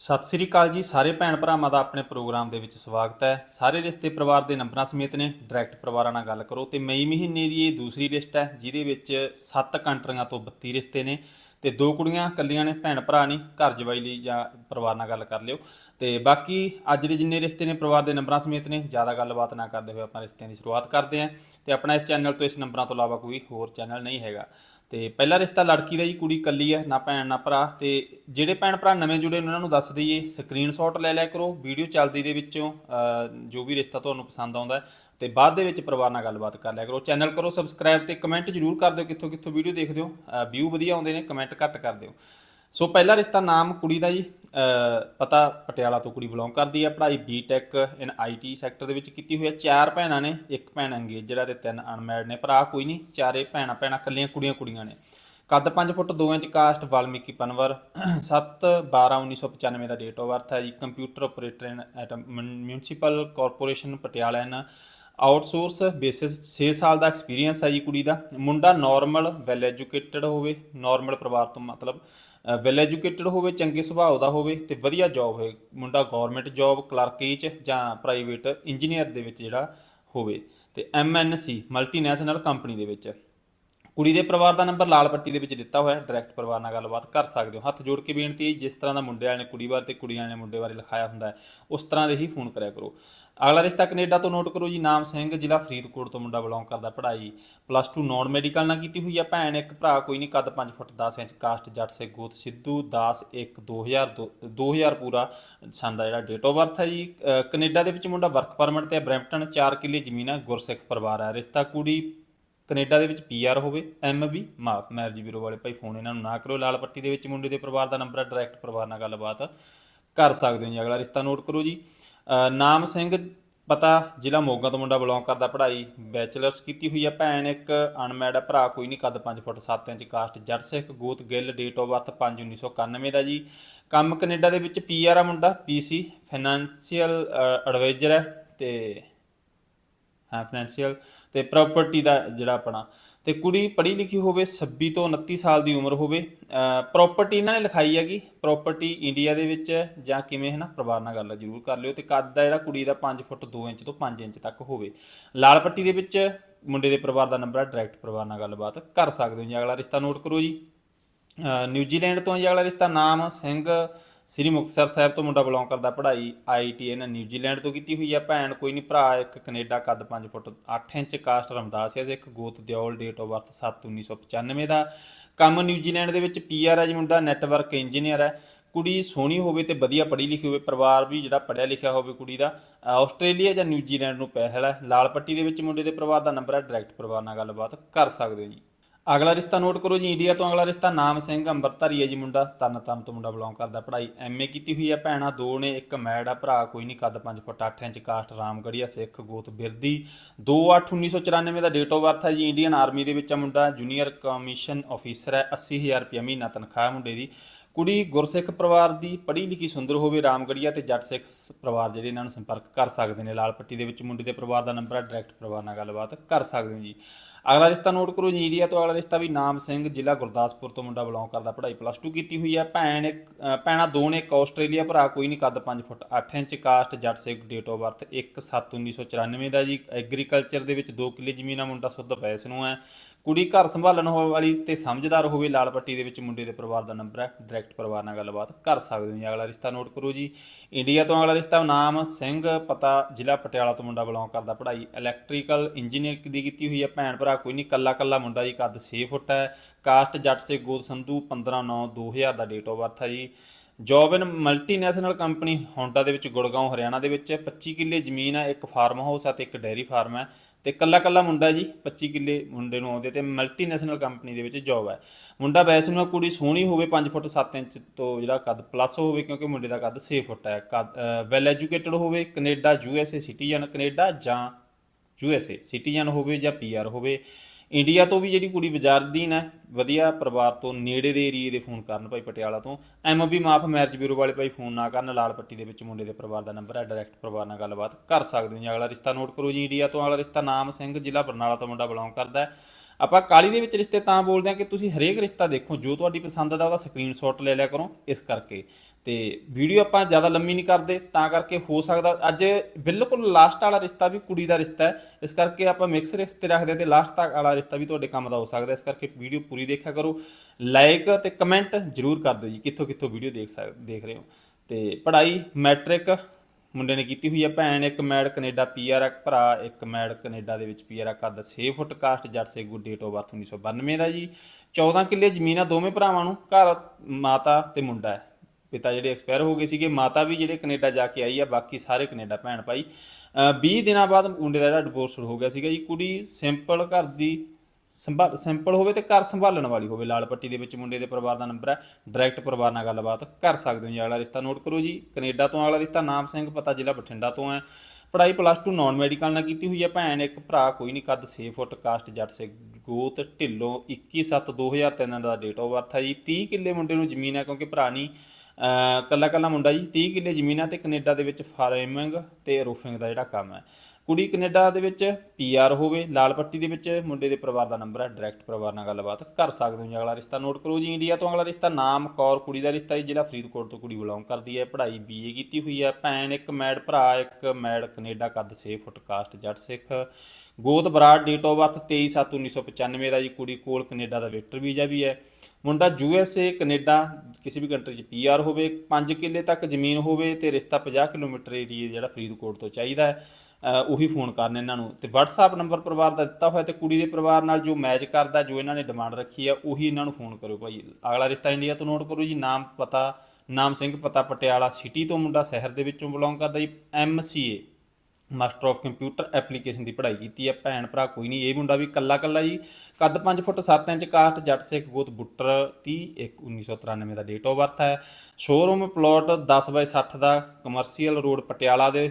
ਸਤਿ ਸ੍ਰੀ ਅਕਾਲ ਜੀ। ਸਾਰੇ ਭੈਣ ਭਰਾਵਾਂ ਦਾ ਆਪਣੇ ਪ੍ਰੋਗਰਾਮ ਦੇ ਵਿੱਚ ਸਵਾਗਤ ਹੈ। ਸਾਰੇ ਰਿਸ਼ਤੇ ਪਰਿਵਾਰ ਦੇ ਨੰਬਰਾਂ ਸਮੇਤ ਨੇ। ਡਾਇਰੈਕਟ ਪਰਿਵਾਰਾਂ ਨਾਲ ਗੱਲ ਕਰੋ ਤੇ ਮਈ ਮਹੀਨੇ ਦੀ ਇਹ ਦੂਸਰੀ ਲਿਸਟ ਹੈ, ਜਿਹਦੇ ਵਿੱਚ 7 ਕੰਟਰੀਆਂ ਤੋਂ 32 ਰਿਸ਼ਤੇ ਨੇ ਤੇ ਦੋ ਕੁੜੀਆਂ ਕੱਲੀਆਂ ਨੇ, ਭੈਣ ਭਰਾ ਨਹੀਂ ਘਰ ਜਵਾਈ ਲਈ ਜਾਂ ਪਰਿਵਾਰ ਨਾਲ ਗੱਲ ਕਰ ਲਿਓ। ਤੇ ਬਾਕੀ ਅੱਜ ਦੇ ਜਿੰਨੇ ਰਿਸ਼ਤੇ ਨੇ ਪਰਿਵਾਰ ਦੇ ਨੰਬਰਾਂ ਸਮੇਤ ਨੇ, ਜ਼ਿਆਦਾ ਗੱਲਬਾਤ ਨਾ ਕਰਦੇ ਹੋਏ ਆਪਾਂ ਰਿਸ਼ਤਿਆਂ ਦੀ ਸ਼ੁਰੂਆਤ ਕਰਦੇ ਹਾਂ। ਤੇ ਆਪਣਾ ਇਸ ਚੈਨਲ ਤੋਂ ਇਸ ਨੰਬਰਾਂ ਤੋਂ ਇਲਾਵਾ ਕੋਈ ਹੋਰ ਚੈਨਲ ਨਹੀਂ ਹੈਗਾ। ਤੇ ਪਹਿਲਾ ਰਿਸ਼ਤਾ ਲੜਕੀ ਦਾ ਜੀ ਕੁੜੀ ਕੱਲੀ ਹੈ ਨਾ ਭੈਣ ਨਾ ਭਰਾ। ਤੇ ਜਿਹੜੇ ਭੈਣ ਭਰਾ ਨਵੇਂ ਜੁੜੇ ਨੇ ਉਹਨਾਂ ਨੂੰ ਦੱਸ ਦਈਏ ਸਕਰੀਨਸ਼ਾਟ ਲੈ ਲਿਆ ਕਰੋ ਵੀਡੀਓ ਚੱਲਦੀ ਦੇ ਵਿੱਚੋਂ ਜੋ ਵੀ ਰਿਸ਼ਤਾ ਤੁਹਾਨੂੰ ਪਸੰਦ ਆਉਂਦਾ ਹੈ, ਤੇ ਬਾਅਦ ਦੇ ਵਿੱਚ ਪਰਿਵਾਰ ਨਾਲ ਗੱਲਬਾਤ ਕਰ ਲਿਆ ਕਰੋ। ਚੈਨਲ ਕਰੋ ਸਬਸਕ੍ਰਾਈਬ ਤੇ ਕਮੈਂਟ ਜਰੂਰ ਕਰ ਦਿਓ ਕਿੱਥੋਂ ਕਿੱਥੋਂ ਵੀਡੀਓ ਦੇਖਦੇ ਹੋ ਵਿਊ ਵਧੀਆ ਆਉਂਦੇ ਨੇ ਕਮੈਂਟ ਘੱਟ ਕਰ ਦਿਓ। ਸੋ ਪਹਿਲਾ ਰਿਸ਼ਤਾ ਨਾਮ ਕੁੜੀ ਦਾ ਜੀ ਪਤਾ ਪਟਿਆਲਾ ਤੋਂ ਕੁੜੀ ਬਿਲੋਂਗ ਕਰਦੀ ਹੈ ਪੜ੍ਹਾਈ ਬੀਟੈਕ ਇਨ ਆਈਟੀ ਸੈਕਟਰ ਦੇ ਵਿੱਚ ਕੀਤੀ ਹੋਈ ਹੈ ਚਾਰ ਭੈਣਾਂ ਨੇ, ਇੱਕ ਭੈਣ ਅੰਗੇਜ ਜਿਹੜਾ ਤੇ ਤਿੰਨ ਅਨਮੈਰਡ ਨੇ। ਭਰਾ ਕੋਈ ਨਹੀਂ, ਚਾਰੇ ਭੈਣਾਂ ਭੈਣਾਂ ਇਕੱਲੀਆਂ ਕੁੜੀਆਂ ਕੁੜੀਆਂ ਨੇ। ਕੱਦ 5 foot 2 inch caste, Valmiki Panwar 7 12 1995 ਦਾ ਡੇਟ ਆਫ ਬਰਥ ਹੈ ਜੀ। Computer operator in at municipal corporation Patiala in outsource basis 6 ਸਾਲ ਦਾ ਐਕਸਪੀਰੀਅੰਸ ਹੈ ਜੀ ਕੁੜੀ ਦਾ। ਮੁੰਡਾ ਨਾਰਮਲ ਵੈਲ ਐਜੂਕੇਟਡ ਹੋਵੇ ਨਾਰਮਲ ਪਰਿਵਾਰ ਤੋਂ ਮਤਲਬ ਵੈਲ ਐਜੂਕੇਟਡ ਹੋਵੇ, ਚੰਗੇ ਸੁਭਾਅ ਦਾ ਹੋਵੇ ਤੇ ਵਧੀਆ ਜੌਬ ਹੋਵੇ, ਮੁੰਡਾ ਗਵਰਨਮੈਂਟ ਜੌਬ ਕਲਰਕੀ ਚ ਜਾਂ ਪ੍ਰਾਈਵੇਟ ਇੰਜੀਨੀਅਰ ਦੇ ਵਿੱਚ ਜਿਹੜਾ ਹੋਵੇ ਤੇ ਐਮਐਨਸੀ ਮਲਟੀਨੈਸ਼ਨਲ ਕੰਪਨੀ ਦੇ ਵਿੱਚ। ਕੁੜੀ ਦੇ ਪਰਿਵਾਰ ਦਾ ਨੰਬਰ ਲਾਲ ਪੱਟੀ ਦੇ ਵਿੱਚ ਦਿੱਤਾ ਹੋਇਆ ਹੈ ਡਾਇਰੈਕਟ ਪਰਿਵਾਰ ਨਾਲ ਗੱਲਬਾਤ ਕਰ ਸਕਦੇ ਹੋ। ਹੱਥ ਜੋੜ ਕੇ ਬੇਨਤੀ ਹੈ, ਜਿਸ ਤਰ੍ਹਾਂ ਦਾ ਮੁੰਡੇ ਵਾਲੇ ਨੇ ਕੁੜੀ ਬਾਰੇ ਤੇ ਕੁੜੀ ਵਾਲੇ ਨੇ ਮੁੰਡੇ ਬਾਰੇ ਲਿਖਾਇਆ ਹੁੰਦਾ ਉਸ ਤਰ੍ਹਾਂ ਦੇ ਹੀ ਫੋਨ ਕਰਿਆ ਕਰੋ। ਅਗਲਾ ਰਿਸ਼ਤਾ ਕੈਨੇਡਾ ਤੋਂ ਨੋਟ ਕਰੋ ਜੀ ਨਾਮ ਸਿੰਘ ਜ਼ਿਲ੍ਹਾ ਫਰੀਦਕੋਟ ਤੋਂ ਮੁੰਡਾ ਬਿਲੋਂਗ ਕਰਦਾ ਪੜ੍ਹਾਈ ਪਲੱਸ 2 ਨਾਨ ਮੈਡੀਕਲ ਨਾਲ ਕੀਤੀ ਹੋਈ ਹੈ ਭੈਣ ਇੱਕ ਭਰਾ ਕੋਈ ਨਹੀਂ ਕੱਦ 5 ਫੁੱਟ 10 ਇੰਚ ਕਾਸਟ ਜੱਟ ਸੇ ਗੋਤ ਸਿੱਧੂ 10 1 2000 2000 ਪੂਰਾ ਸਨ ਦਾ ਜਿਹੜਾ ਡੇਟ ਆਫ ਬਰਥ ਹੈ ਜੀ। ਅਹ ਕੈਨੇਡਾ ਦੇ ਵਿੱਚ ਮੁੰਡਾ ਵਰਕ ਪਰਮਿਟ ਤੇ ਹੈ, ਬਰੈਂਪਟਨ 4 ਕਿੱਲੇ ਜ਼ਮੀਨ ਹੈ ਗੁਰਸਿੱਖ ਪਰਿਵਾਰ ਹੈ ਰਿਸ਼ਤਾ ਕੁੜੀ ਕੈਨੇਡਾ ਦੇ ਵਿੱਚ ਪੀਆਰ ਹੋਵੇ ਐਮਬੀ ਮਾਫ ਮੈਰਜੀ ਬਿਊਰੋ ਵਾਲੇ ਭਾਈ ਫੋਨ ਇਹਨਾਂ ਨੂੰ ਨਾ ਕਰੋ ਲਾਲ ਪੱਟੀ ਦੇ ਵਿੱਚ ਮੁੰਡੇ ਦੇ ਪਰਿਵਾਰ ਦਾ ਨੰਬਰ ਹੈ ਡਾਇਰੈਕਟ ਪਰਿਵਾਰ ਨਾਲ ਗੱਲਬਾਤ ਕਰ ਸਕਦੇ ਹੋ ਜੀ। ਅਗਲਾ ਰਿਸ਼ਤਾ ਨੋਟ ਕਰੋ ਜੀ। ਨਾਮ ਸਿੰਘ ਪਤਾ, ਜ਼ਿਲ੍ਹਾ ਮੋਗਾ ਤੋਂ ਮੁੰਡਾ ਬਿਲੋਂਗ ਕਰਦਾ, ਪੜ੍ਹਾਈ ਬੈਚਲਰਸ ਕੀਤੀ ਹੋਈ ਹੈ ਭੈਣ, ਇੱਕ ਅਨਮੈਡ ਹੈ ਭਰਾ ਕੋਈ ਨਹੀਂ, ਕੱਦ 5 ਫੁੱਟ 7 ਇੰਚ, ਕਾਸਟ ਜੱਟ ਸਿੱਖ, ਗੋਤ ਗਿੱਲ ਡੇਟ ਆਫ ਬਰਥ 5 1991 ਦਾ ਜੀ। ਕੰਮ ਕੈਨੇਡਾ ਦੇ ਵਿੱਚ ਪੀਆਰ ਆ ਮੁੰਡਾ ਪੀਸੀ ਫਾਈਨੈਂਸ਼ੀਅਲ ਐਡਵਾਈਜ਼ਰ ਹੈ ਤੇ, ਹਾਂ ਫਾਈਨੈਂਸ਼ੀਅਲ ਤੇ ਪ੍ਰਾਪਰਟੀ ਦਾ ਜਿਹੜਾ ਆਪਣਾ ਤੇ ਕੁੜੀ ਪੜ੍ਹੀ ਲਿਖੀ ਹੋਵੇ 26 ਤੋਂ 29 ਸਾਲ ਦੀ ਉਮਰ ਹੋਵੇ ਪ੍ਰਾਪਰਟੀ ਇਹਨਾਂ ਨੇ ਲਿਖਾਈ ਹੈਗੀ ਪ੍ਰਾਪਰਟੀ ਇੰਡੀਆ ਦੇ ਵਿੱਚ ਜਾਂ ਕਿਵੇਂ ਹੈ ਨਾ ਪਰਿਵਾਰ ਨਾਲ ਗੱਲ ਜ਼ਰੂਰ ਕਰ ਲਿਓ ਤੇ ਕੱਦ ਦਾ ਜਿਹੜਾ ਕੁੜੀ ਦਾ 5 ਫੁੱਟ 2 ਇੰਚ ਤੋਂ 5 ਇੰਚ ਤੱਕ ਹੋਵੇ। ਲਾਲ ਪੱਟੀ ਦੇ ਵਿੱਚ ਮੁੰਡੇ ਦੇ ਪਰਿਵਾਰ ਦਾ ਨੰਬਰ ਹੈ ਡਾਇਰੈਕਟ ਪਰਿਵਾਰ ਨਾਲ ਗੱਲਬਾਤ ਕਰ ਸਕਦੇ ਹੋ ਜੀ। ਅਗਲਾ ਰਿਸ਼ਤਾ ਨੋਟ ਕਰੋ ਜੀ। ਨਿਊਜ਼ੀਲੈਂਡ ਤੋਂ ਜੀ ਅਗਲਾ ਰਿਸ਼ਤਾ, ਨਾਮ ਸਿੰਘ ਸ੍ਰੀ ਮੁਕਤਸਰ ਸਾਹਿਬ ਤੋਂ ਮੁੰਡਾ ਬਿਲੋਂਗ ਕਰਦਾ ਪੜ੍ਹਾਈ ਆਈਟੀਐਨ ਨਿਊਜ਼ੀਲੈਂਡ ਤੋਂ ਕੀਤੀ ਹੋਈ ਹੈ ਭੈਣ, ਕੋਈ ਨਹੀਂ ਭਰਾ, ਇੱਕ ਕੈਨੇਡਾ ਕੱਦ 5 ਫੁੱਟ 8 ਇੰਚ ਕਾਸਟ ਰਮਦਾਸੀਆ ਦੇ ਇੱਕ ਗੋਤ ਦਿਓਲ ਡੇਟ ਆਫ ਬਰਥ 7 1995 ਦਾ। ਕੰਮ ਨਿਊਜ਼ੀਲੈਂਡ ਦੇ ਵਿੱਚ ਪੀਆਰ ਹੈ ਜੀ ਮੁੰਡਾ ਨੈਟਵਰਕ ਇੰਜੀਨੀਅਰ ਹੈ ਕੁੜੀ ਸੋਹਣੀ ਹੋਵੇ ਤੇ ਵਧੀਆ ਪੜ੍ਹੀ ਲਿਖੀ ਹੋਵੇ, ਪਰਿਵਾਰ ਵੀ ਜਿਹੜਾ ਪੜ੍ਹਿਆ ਲਿਖਿਆ ਹੋਵੇ ਕੁੜੀ ਦਾ ਆਸਟ੍ਰੇਲੀਆ ਜਾਂ ਨਿਊਜ਼ੀਲੈਂਡ ਨੂੰ ਪਹਿਲ ਹੈ। ਲਾਲ ਪੱਟੀ ਦੇ ਵਿੱਚ ਮੁੰਡੇ ਦੇ ਪਰਿਵਾਰ ਦਾ ਨੰਬਰ ਹੈ ਡਾਇਰੈਕਟ ਪਰਿਵਾਰ ਨਾਲ ਗੱਲਬਾਤ ਕਰ ਸਕਦੇ ਹੋ ਜੀ। ਅਗਲਾ ਰਿਸ਼ਤਾ ਨੋਟ ਕਰੋ ਜੀ, ਇੰਡੀਆ ਤੋਂ ਅਗਲਾ ਰਿਸ਼ਤਾ ਨਾਮ ਸਿੰਘ ਅੰਮ੍ਰਿਤਧਾਰੀ ਹੈ ਜੀ ਮੁੰਡਾ। ਤਰਨ ਤਾਰਨ ਤੋਂ ਮੁੰਡਾ ਬਿਲੋਂਗ ਕਰਦਾ, ਪੜ੍ਹਾਈ ਐਮਏ ਕੀਤੀ ਹੋਈ ਹੈ, ਭੈਣਾਂ ਦੋ ਨੇ, ਇੱਕ ਮੈੜ ਆ, ਭਰਾ ਕੋਈ ਨਹੀਂ, ਕੱਦ 5 foot 8 inch caste Ramgarhia Sikh ਗੋਤ ਬਿਰਦੀ। 2/8/1994 ਦਾ ਡੇਟ ਆਫ ਬਰਥ ਹੈ ਜੀ, ਇੰਡੀਅਨ ਆਰਮੀ ਦੇ ਵਿੱਚ ਆ ਮੁੰਡਾ। ਜੂਨੀਅਰ ਕਮਿਸ਼ਨ ਆਫੀਸਰ ਹੈ 80000 ਰੁਪਏ ਮਹੀਨਾ ਤਨਖਾਹ ਮੁੰਡੇ ਦੀ। ਕੁੜੀ ਗੁਰਸਿੱਖ ਪਰਿਵਾਰ ਦੀ, ਪੜ੍ਹੀ ਲਿਖੀ ਸੁੰਦਰ ਹੋਵੇ ਰਾਮਗੜੀਆ ਤੇ ਜੱਟ ਸਿੱਖ ਪਰਿਵਾਰ ਜਿਹੜੇ ਇਹਨਾਂ ਨੂੰ ਸੰਪਰਕ ਕਰ ਸਕਦੇ ਨੇ। ਲਾਲ ਪੱਟੀ ਦੇ ਵਿੱਚ ਮੁੰਡੇ ਦੇ ਪਰਿਵਾਰ ਦਾ ਨੰਬਰ ਹੈ ਡਾਇਰੈਕਟ ਪਰਿਵਾਰ ਨਾਲ ਗੱਲਬਾਤ ਕਰ ਸਕਦੇ ਹੋ ਜੀ। ਅਗਲਾ ਰਿਸ਼ਤਾ ਨੋਟ ਕਰੋ ਜੀ ਇੰਡੀਆ ਤੋਂ ਅਗਲਾ ਰਿਸ਼ਤਾ ਵੀ ਨਾਮ ਸਿੰਘ ਜ਼ਿਲ੍ਹਾ ਗੁਰਦਾਸਪੁਰ ਤੋਂ ਮੁੰਡਾ ਬਿਲੋਂਗ ਕਰਦਾ ਪੜ੍ਹਾਈ ਪਲੱਸ 2 ਕੀਤੀ ਹੋਈ ਹੈ। ਭੈਣ ਇੱਕ ਅ, ਭੈਣਾਂ ਦੋ ਨੇ ਇੱਕ ਆਸਟ੍ਰੇਲੀਆ ਭਰਾ ਕੋਈ ਨਹੀਂ ਕੱਦ 5 foot 8 inch caste Jat Singh date of birth 1/7/1994 ਦਾ ਜੀ। ਐਗਰੀਕਲਚਰ ਦੇ ਵਿੱਚ 2 ਕਿੱਲੇ ਜ਼ਮੀਨ ਆ ਮੁੰਡਾ ਸੁੱਧ ਵੈਸ ਨੂੰ ਹੈ। ਕੁੜੀ ਘਰ ਸੰਭਾਲਣ ਹੋ- ਵਾਲੀ ਤੇ ਸਮਝਦਾਰ ਹੋਵੇ ਲਾਲ ਪੱਟੀ ਦੇ ਵਿੱਚ ਮੁੰਡੇ ਦੇ ਪਰਿਵਾਰ ਦਾ ਨੰਬਰ ਹੈ ਡਾਇਰੈਕਟ ਪਰਿਵਾਰ ਨਾਲ ਗੱਲਬਾਤ ਕਰ ਸਕਦੇ ਹੋ ਜੀ। ਅਗਲਾ ਰਿਸ਼ਤਾ ਨੋਟ ਕਰੋ ਜੀ। ਇੰਡੀਆ ਤੋਂ ਅਗਲਾ ਰਿਸ਼ਤਾ ਨਾਮ ਸਿੰਘ ਪਤਾ ਜ਼ਿਲ੍ਹਾ ਪਟਿਆਲਾ ਤੋਂ ਮੁੰਡਾ ਬਿਲੋਂਗ ਕਰਦਾ ਪੜ੍ਹਾਈ ਇਲੈਕਟ੍ਰੀਕਲ ਇੰਜੀਨੀਅਰਿੰਗ ਦੀ ਕੀਤੀ ਹੋਈ ਹੈ। ਭੈਣ ਭਰਾ ਕੋਈ ਨਹੀਂ, ਕੱਲਾ ਕੱਲਾ ਮੁੰਡਾ ਜੀ ਕੱਦ 6 ਫੁੱਟ ਹੈ। ਕਾਸਟ ਜੱਟ ਸੇ ਗੋਦ ਸੰਧੂ 15 9 2000 ਦਾ ਡੇਟ ਆਫ ਬਰਥ ਹੈ ਜੀ। Job in multinational company Honda ਦੇ ਵਿੱਚ ਗੁੜਗਾਉਂ ਹਰਿਆਣਾ ਦੇ ਵਿੱਚ। 25 ਕਿੱਲੇ ਜ਼ਮੀਨ ਹੈ, ਇੱਕ ਫਾਰਮ ਹਾਊਸ ਹੈ ਤੇ ਇੱਕ ਡੈਰੀ ਫਾਰਮ ਹੈ। ਤੇ ਕੱਲਾ ਕੱਲਾ ਮੁੰਡਾ ਜੀ 25 ਕਿੱਲੇ ਮੁੰਡੇ ਨੂੰ ਆਉਂਦੇ ਤੇ ਮਲਟੀਨੈਸ਼ਨਲ ਕੰਪਨੀ ਦੇ ਵਿੱਚ ਜੌਬ ਹੈ। ਮੁੰਡਾ ਵੈਸੇ ਨੂੰ ਕੁੜੀ ਸੋਹਣੀ ਹੋਵੇ 5 ਫੁੱਟ 7 ਇੰਚ ਤੋਂ ਜਿਹੜਾ ਕੱਦ ਪਲੱਸ ਹੋਵੇ, ਕਿਉਂਕਿ ਮੁੰਡੇ ਦਾ ਕੱਦ 6 ਫੁੱਟ ਹੈ। ਕੱਦ ਵੈਲ ਐਜੂਕੇਟਡ ਹੋਵੇ, ਕੈਨੇਡਾ ਯੂਐਸਏ ਸਿਟੀਜ਼ਨ ਕੈਨੇਡਾ ਜਾਂ ਯੂਐਸਏ ਸਿਟੀਜ਼ਨ ਹੋਵੇ ਜਾਂ ਪੀਆਰ ਹੋਵੇ, ਇੰਡੀਆ ਤੋਂ ਵੀ ਜਿਹੜੀ ਕੁੜੀ ਬਾਜ਼ਾਰਦੀਨ ਹੈ, ਵਧੀਆ ਪਰਿਵਾਰ ਤੋਂ ਨੇੜੇ ਦੇ ਏਰੀਏ ਦੇ ਫੋਨ ਕਰਨ ਭਾਈ ਪਟਿਆਲਾ ਤੋਂ। ਐਮਬੀ ਮਾਫ ਮੈਰਿਜ ਬਿਊਰੋ ਵਾਲੇ ਭਾਈ ਫੋਨ ਨਾ ਕਰਨ, ਲਾਲ ਪੱਟੀ ਦੇ ਵਿੱਚ ਮੁੰਡੇ ਦੇ ਪਰਿਵਾਰ ਦਾ ਨੰਬਰ ਹੈ ਡਾਇਰੈਕਟ ਪਰਿਵਾਰ ਨਾਲ ਗੱਲਬਾਤ ਕਰ ਸਕਦੇ ਹੋ ਜੀ। ਅਗਲਾ ਰਿਸ਼ਤਾ ਨੋਟ ਕਰੋ ਜੀ ਇੰਡੀਆ ਤੋਂ, ਅਗਲਾ ਰਿਸ਼ਤਾ ਨਾਮ ਸਿੰਘ, ਜ਼ਿਲ੍ਹਾ ਬਰਨਾਲਾ ਤੋਂ ਮੁੰਡਾ ਬਿਲੋਂਗ ਕਰਦਾ ਹੈ। ਆਪਾਂ ਕਾਲੀ ਦੇ ਵਿੱਚ ਰਿਸ਼ਤੇ ਤਾਂ ਬੋਲਦੇ ਹਾਂ ਕਿ ਤੁਸੀਂ ਹਰੇਕ ਰਿਸ਼ਤਾ ਦੇਖੋ, ਜੋ ਤੁਹਾਡੀ ਪਸੰਦ ਦਾ ਉਹਦਾ ਸਕਰੀਨਸ਼ਾਟ ਲੈ ਲਿਆ ਕਰੋ, ਇਸ ਕਰਕੇ। ਤੇ ਵੀਡੀਓ ਆਪਾਂ ਜ਼ਿਆਦਾ ਲੰਮੀ ਨਹੀਂ ਕਰਦੇ, ਤਾਂ ਕਰਕੇ ਹੋ ਸਕਦਾ ਅੱਜ ਬਿਲਕੁਲ ਲਾਸਟ ਵਾਲਾ ਰਿਸ਼ਤਾ ਵੀ ਕੁੜੀ ਦਾ ਰਿਸ਼ਤਾ ਹੈ। ਇਸ ਕਰਕੇ ਆਪਾਂ ਮਿਕਸ ਰਿਸ਼ਤੇ ਰੱਖਦੇ ਹਾਂ ਤੇ ਲਾਸਟ ਤੱਕ ਵਾਲਾ ਰਿਸ਼ਤਾ ਵੀ ਤੁਹਾਡੇ ਕੰਮ ਦਾ ਹੋ ਸਕਦਾ ਇਸ ਕਰਕੇ ਵੀਡੀਓ ਪੂਰੀ ਦੇਖਿਆ ਕਰੋ ਲਾਈਕ ਤੇ ਕਮੈਂਟ ਜਰੂਰ ਕਰ ਦਿਓ ਜੀ, ਕਿੱਥੋਂ ਕਿੱਥੋਂ ਵੀਡੀਓ ਦੇਖ ਸਕ, ਦੇਖ ਰਹੇ ਹੋ। ਤੇ ਪੜ੍ਹਾਈ ਮੈਟ੍ਰਿਕ ਮੁੰਡੇ ਨੇ ਕੀਤੀ ਹੋਈ ਹੈ ਭੈਣ, ਇੱਕ ਮੈਡ ਕੈਨੇਡਾ ਪੀਆਰ ਇੱਕ ਭਰਾ ਇੱਕ ਮੈਡ ਕੈਨੇਡਾ ਦੇ ਵਿੱਚ ਪੀਆਰ ਕੱਦ 6 ਫੁੱਟ ਕਾਸਟ ਜੱਟ ਸੇ ਗੁੱਡ ਡੇਟ ਆਫ ਬਰਥ 1992 ਦਾ ਜੀ। 14 ਕਿੱਲੇ ਜ਼ਮੀਨ ਆ ਦੋਵੇਂ ਭਰਾਵਾਂ ਨੂੰ, ਘਰ ਮਾਤਾ ਤੇ ਮੁੰਡਾ ਹੈ। ਪਿਤਾ ਜਿਹੜੇ ਐਕਸਪਾਇਰ ਹੋ ਗਏ ਸੀਗੇ ਮਾਤਾ ਵੀ ਜਿਹੜੇ ਕੈਨੇਡਾ ਜਾ ਕੇ ਆਈ ਆ ਬਾਕੀ ਸਾਰੇ ਕੈਨੇਡਾ ਭੈਣ ਭਾਈ। ਅ, 20 ਦਿਨਾਂ ਬਾਅਦ ਮੁੰਡੇ ਦਾ ਜਿਹੜਾ ਡਿਵੋਰਸ ਹੋ ਗਿਆ ਸੀਗਾ ਜੀ। ਕੁੜੀ ਸਿੰਪਲ ਘਰ ਦੀ ਸੰਭਾਲ ਸਿੰਪਲ ਹੋਵੇ ਤੇ ਘਰ ਸੰਭਾਲਣ ਵਾਲੀ ਹੋਵੇ। ਲਾਲ ਪੱਟੀ ਦੇ ਵਿੱਚ ਮੁੰਡੇ ਦੇ ਪਰਿਵਾਰ ਦਾ ਨੰਬਰ ਹੈ। ਡਾਇਰੈਕਟ ਪਰਿਵਾਰ ਨਾਲ ਗੱਲਬਾਤ ਕਰ ਸਕਦੇ ਹੋ ਜੀ। ਅਗਲਾ ਰਿਸ਼ਤਾ ਨੋਟ ਕਰੋ ਜੀ। ਕੈਨੇਡਾ ਤੋਂ ਅਗਲਾ ਰਿਸ਼ਤਾ ਨਾਮ ਸਿੰਘ ਪਤਾ ਜ਼ਿਲ੍ਹਾ ਬਠਿੰਡਾ ਤੋਂ ਹੈ। ਪੜ੍ਹਾਈ ਪਲੱਸ 2 ਨਾਨ ਮੈਡੀਕਲ ਨਾਲ ਕੀਤੀ ਹੋਈ ਹੈ ਭੈਣ। ਇੱਕ ਭਰਾ ਕੋਈ ਨਹੀਂ ਕੱਦ 6 ਫੁੱਟ ਕਾਸਟ ਜੱਟ ਸੇ ਗੋਤ ਢਿੱਲੋਂ 21/7/2003 ਦਾ ਡੇਟ ਆਫ ਬਰਥ ਹੈ ਜੀ। 30 ਕਿੱਲੇ ਮੁੰਡੇ ਨੂੰ ਜ਼ਮੀਨ ਹੈ ਕਿਉਂਕਿ ਭਰਾ ਨਹੀਂ ਕੱਲਾ ਕੱਲਾ ਮੁੰਡਾ ਜੀ 30 ਕਿੱਲੇ ਜ਼ਮੀਨਾਂ ਹੈ ਤੇ ਕੈਨੇਡਾ ਦੇ ਵਿੱਚ ਫਾਰਮਿੰਗ ਤੇ ਰੂਫਿੰਗ ਦਾ ਜਿਹੜਾ ਕੰਮ ਹੈ। ਕੁੜੀ ਕੈਨੇਡਾ ਦੇ ਵਿੱਚ ਪੀਆਰ ਹੋਵੇ, ਲਾਲ ਪੱਟੀ ਦੇ ਵਿੱਚ ਮੁੰਡੇ ਦੇ ਪਰਿਵਾਰ ਦਾ ਨੰਬਰ ਹੈ, ਡਾਇਰੈਕਟ ਪਰਿਵਾਰ ਨਾਲ ਗੱਲਬਾਤ ਕਰ ਸਕਦੇ ਹੋ ਜੀ, ਅਗਲਾ ਰਿਸ਼ਤਾ ਨੋਟ ਕਰੋ ਜੀ, ਇੰਡੀਆ ਤੋਂ ਅਗਲਾ ਰਿਸ਼ਤਾ ਨਾਮ ਕੌਰ, ਕੁੜੀ ਦਾ ਰਿਸ਼ਤਾ ਹੈ ਜ਼ਿਲ੍ਹਾ ਫਰੀਦਕੋਟ ਤੋਂ ਕੁੜੀ ਬਿਲੋਂਗ ਕਰਦੀ ਹੈ, ਪੜ੍ਹਾਈ ਬੀਏ ਕੀਤੀ ਹੋਈ ਹੈ, ਭੈਣ ਇੱਕ ਮੈਡ ਭਰਾ, ਇੱਕ ਮੈਡ ਕੈਨੇਡਾ ਕੱਦ 6 ਫੁੱਟ ਕਾਸਟ, ਜੱਟ ਸਿੱਖ। ਗੋਤ ਬਰਾੜ ਡੇਟ ਆਫ ਬਰਥ 23/7/1995 ਦਾ ਜੀ, ਕੁੜੀ ਕੋਲ ਕੈਨੇਡਾ ਦਾ ਵਿਕਟਰ ਵੀਜ਼ਾ ਵੀ ਹੈ। ਮੁੰਡਾ ਯੂ ਐਸ ਏ, ਕੈਨੇਡਾ, ਕਿਸੇ ਵੀ ਕੰਟਰੀ 'ਚ ਪੀ ਆਰ ਹੋਵੇ 5 ਕਿੱਲੇ ਤੱਕ ਜ਼ਮੀਨ ਹੋਵੇ ਤੇ ਰਿਸ਼ਤਾ 50 ਕਿਲੋਮੀਟਰ ਏਰੀਆ ਜਿਹੜਾ ਫਰੀਦਕੋਟ ਤੋਂ ਚਾਹੀਦਾ ਹੈ। ਉਹੀ ਫੋਨ ਕਰਨ ਇਹਨਾਂ ਨੂੰ। ਤੇ WhatsApp ਨੰਬਰ ਪਰਿਵਾਰ ਦਾ ਦਿੱਤਾ ਹੋਇਆ ਤੇ ਕੁੜੀ ਦੇ ਪਰਿਵਾਰ ਨਾਲ ਜੋ ਮੈਚ ਕਰਦਾ, ਜੋ ਇਹਨਾਂ ਨੇ ਡਿਮਾਂਡ ਰੱਖੀ ਆ ਉਹੀ ਇਹਨਾਂ ਨੂੰ ਫੋਨ ਕਰੋ ਭਾਈ। ਅਗਲਾ ਰਿਸ਼ਤਾ ਇੰਡੀਆ ਤੋਂ ਨੋਟ ਕਰੋ ਜੀ, ਨਾਮ ਪਤਾ, ਨਾਮ ਸਿੰਘ ਪਤਾ ਪਟਿਆਲਾ ਸਿਟੀ ਤੋਂ ਮੁੰਡਾ ਸ਼ਹਿਰ ਦੇ ਵਿੱਚੋਂ ਬਿਲੋਂਗ ਕਰਦਾ ਜੀ MCA master of computer application ਦੀ ਪੜ੍ਹਾਈ ਕੀਤੀ ਹੈ। ਭੈਣ ਭਰਾ ਕੋਈ ਨਹੀਂ। ਇਹ ਮੁੰਡਾ ਵੀ ਕੱਲਾ ਕੱਲਾ ਜੀ। ਕੱਦ 5 ਫੁੱਟ 7 ਇੰਚ ਕਾਸਟ ਜੱਟ ਸਿੱਖ, ਗੋਤ ਬੁੱਟਰ 30 1 1993 ਦਾ ਡੇਟ ਆਫ ਬਰਥ ਹੈ। ਸ਼ੋਰੂਮ ਪਲਾਟ 10 ਬਾਈ 60 ਦਾ ਕਮਰਸ਼ੀਅਲ ਰੋਡ ਪਟਿਆਲਾ ਦੇ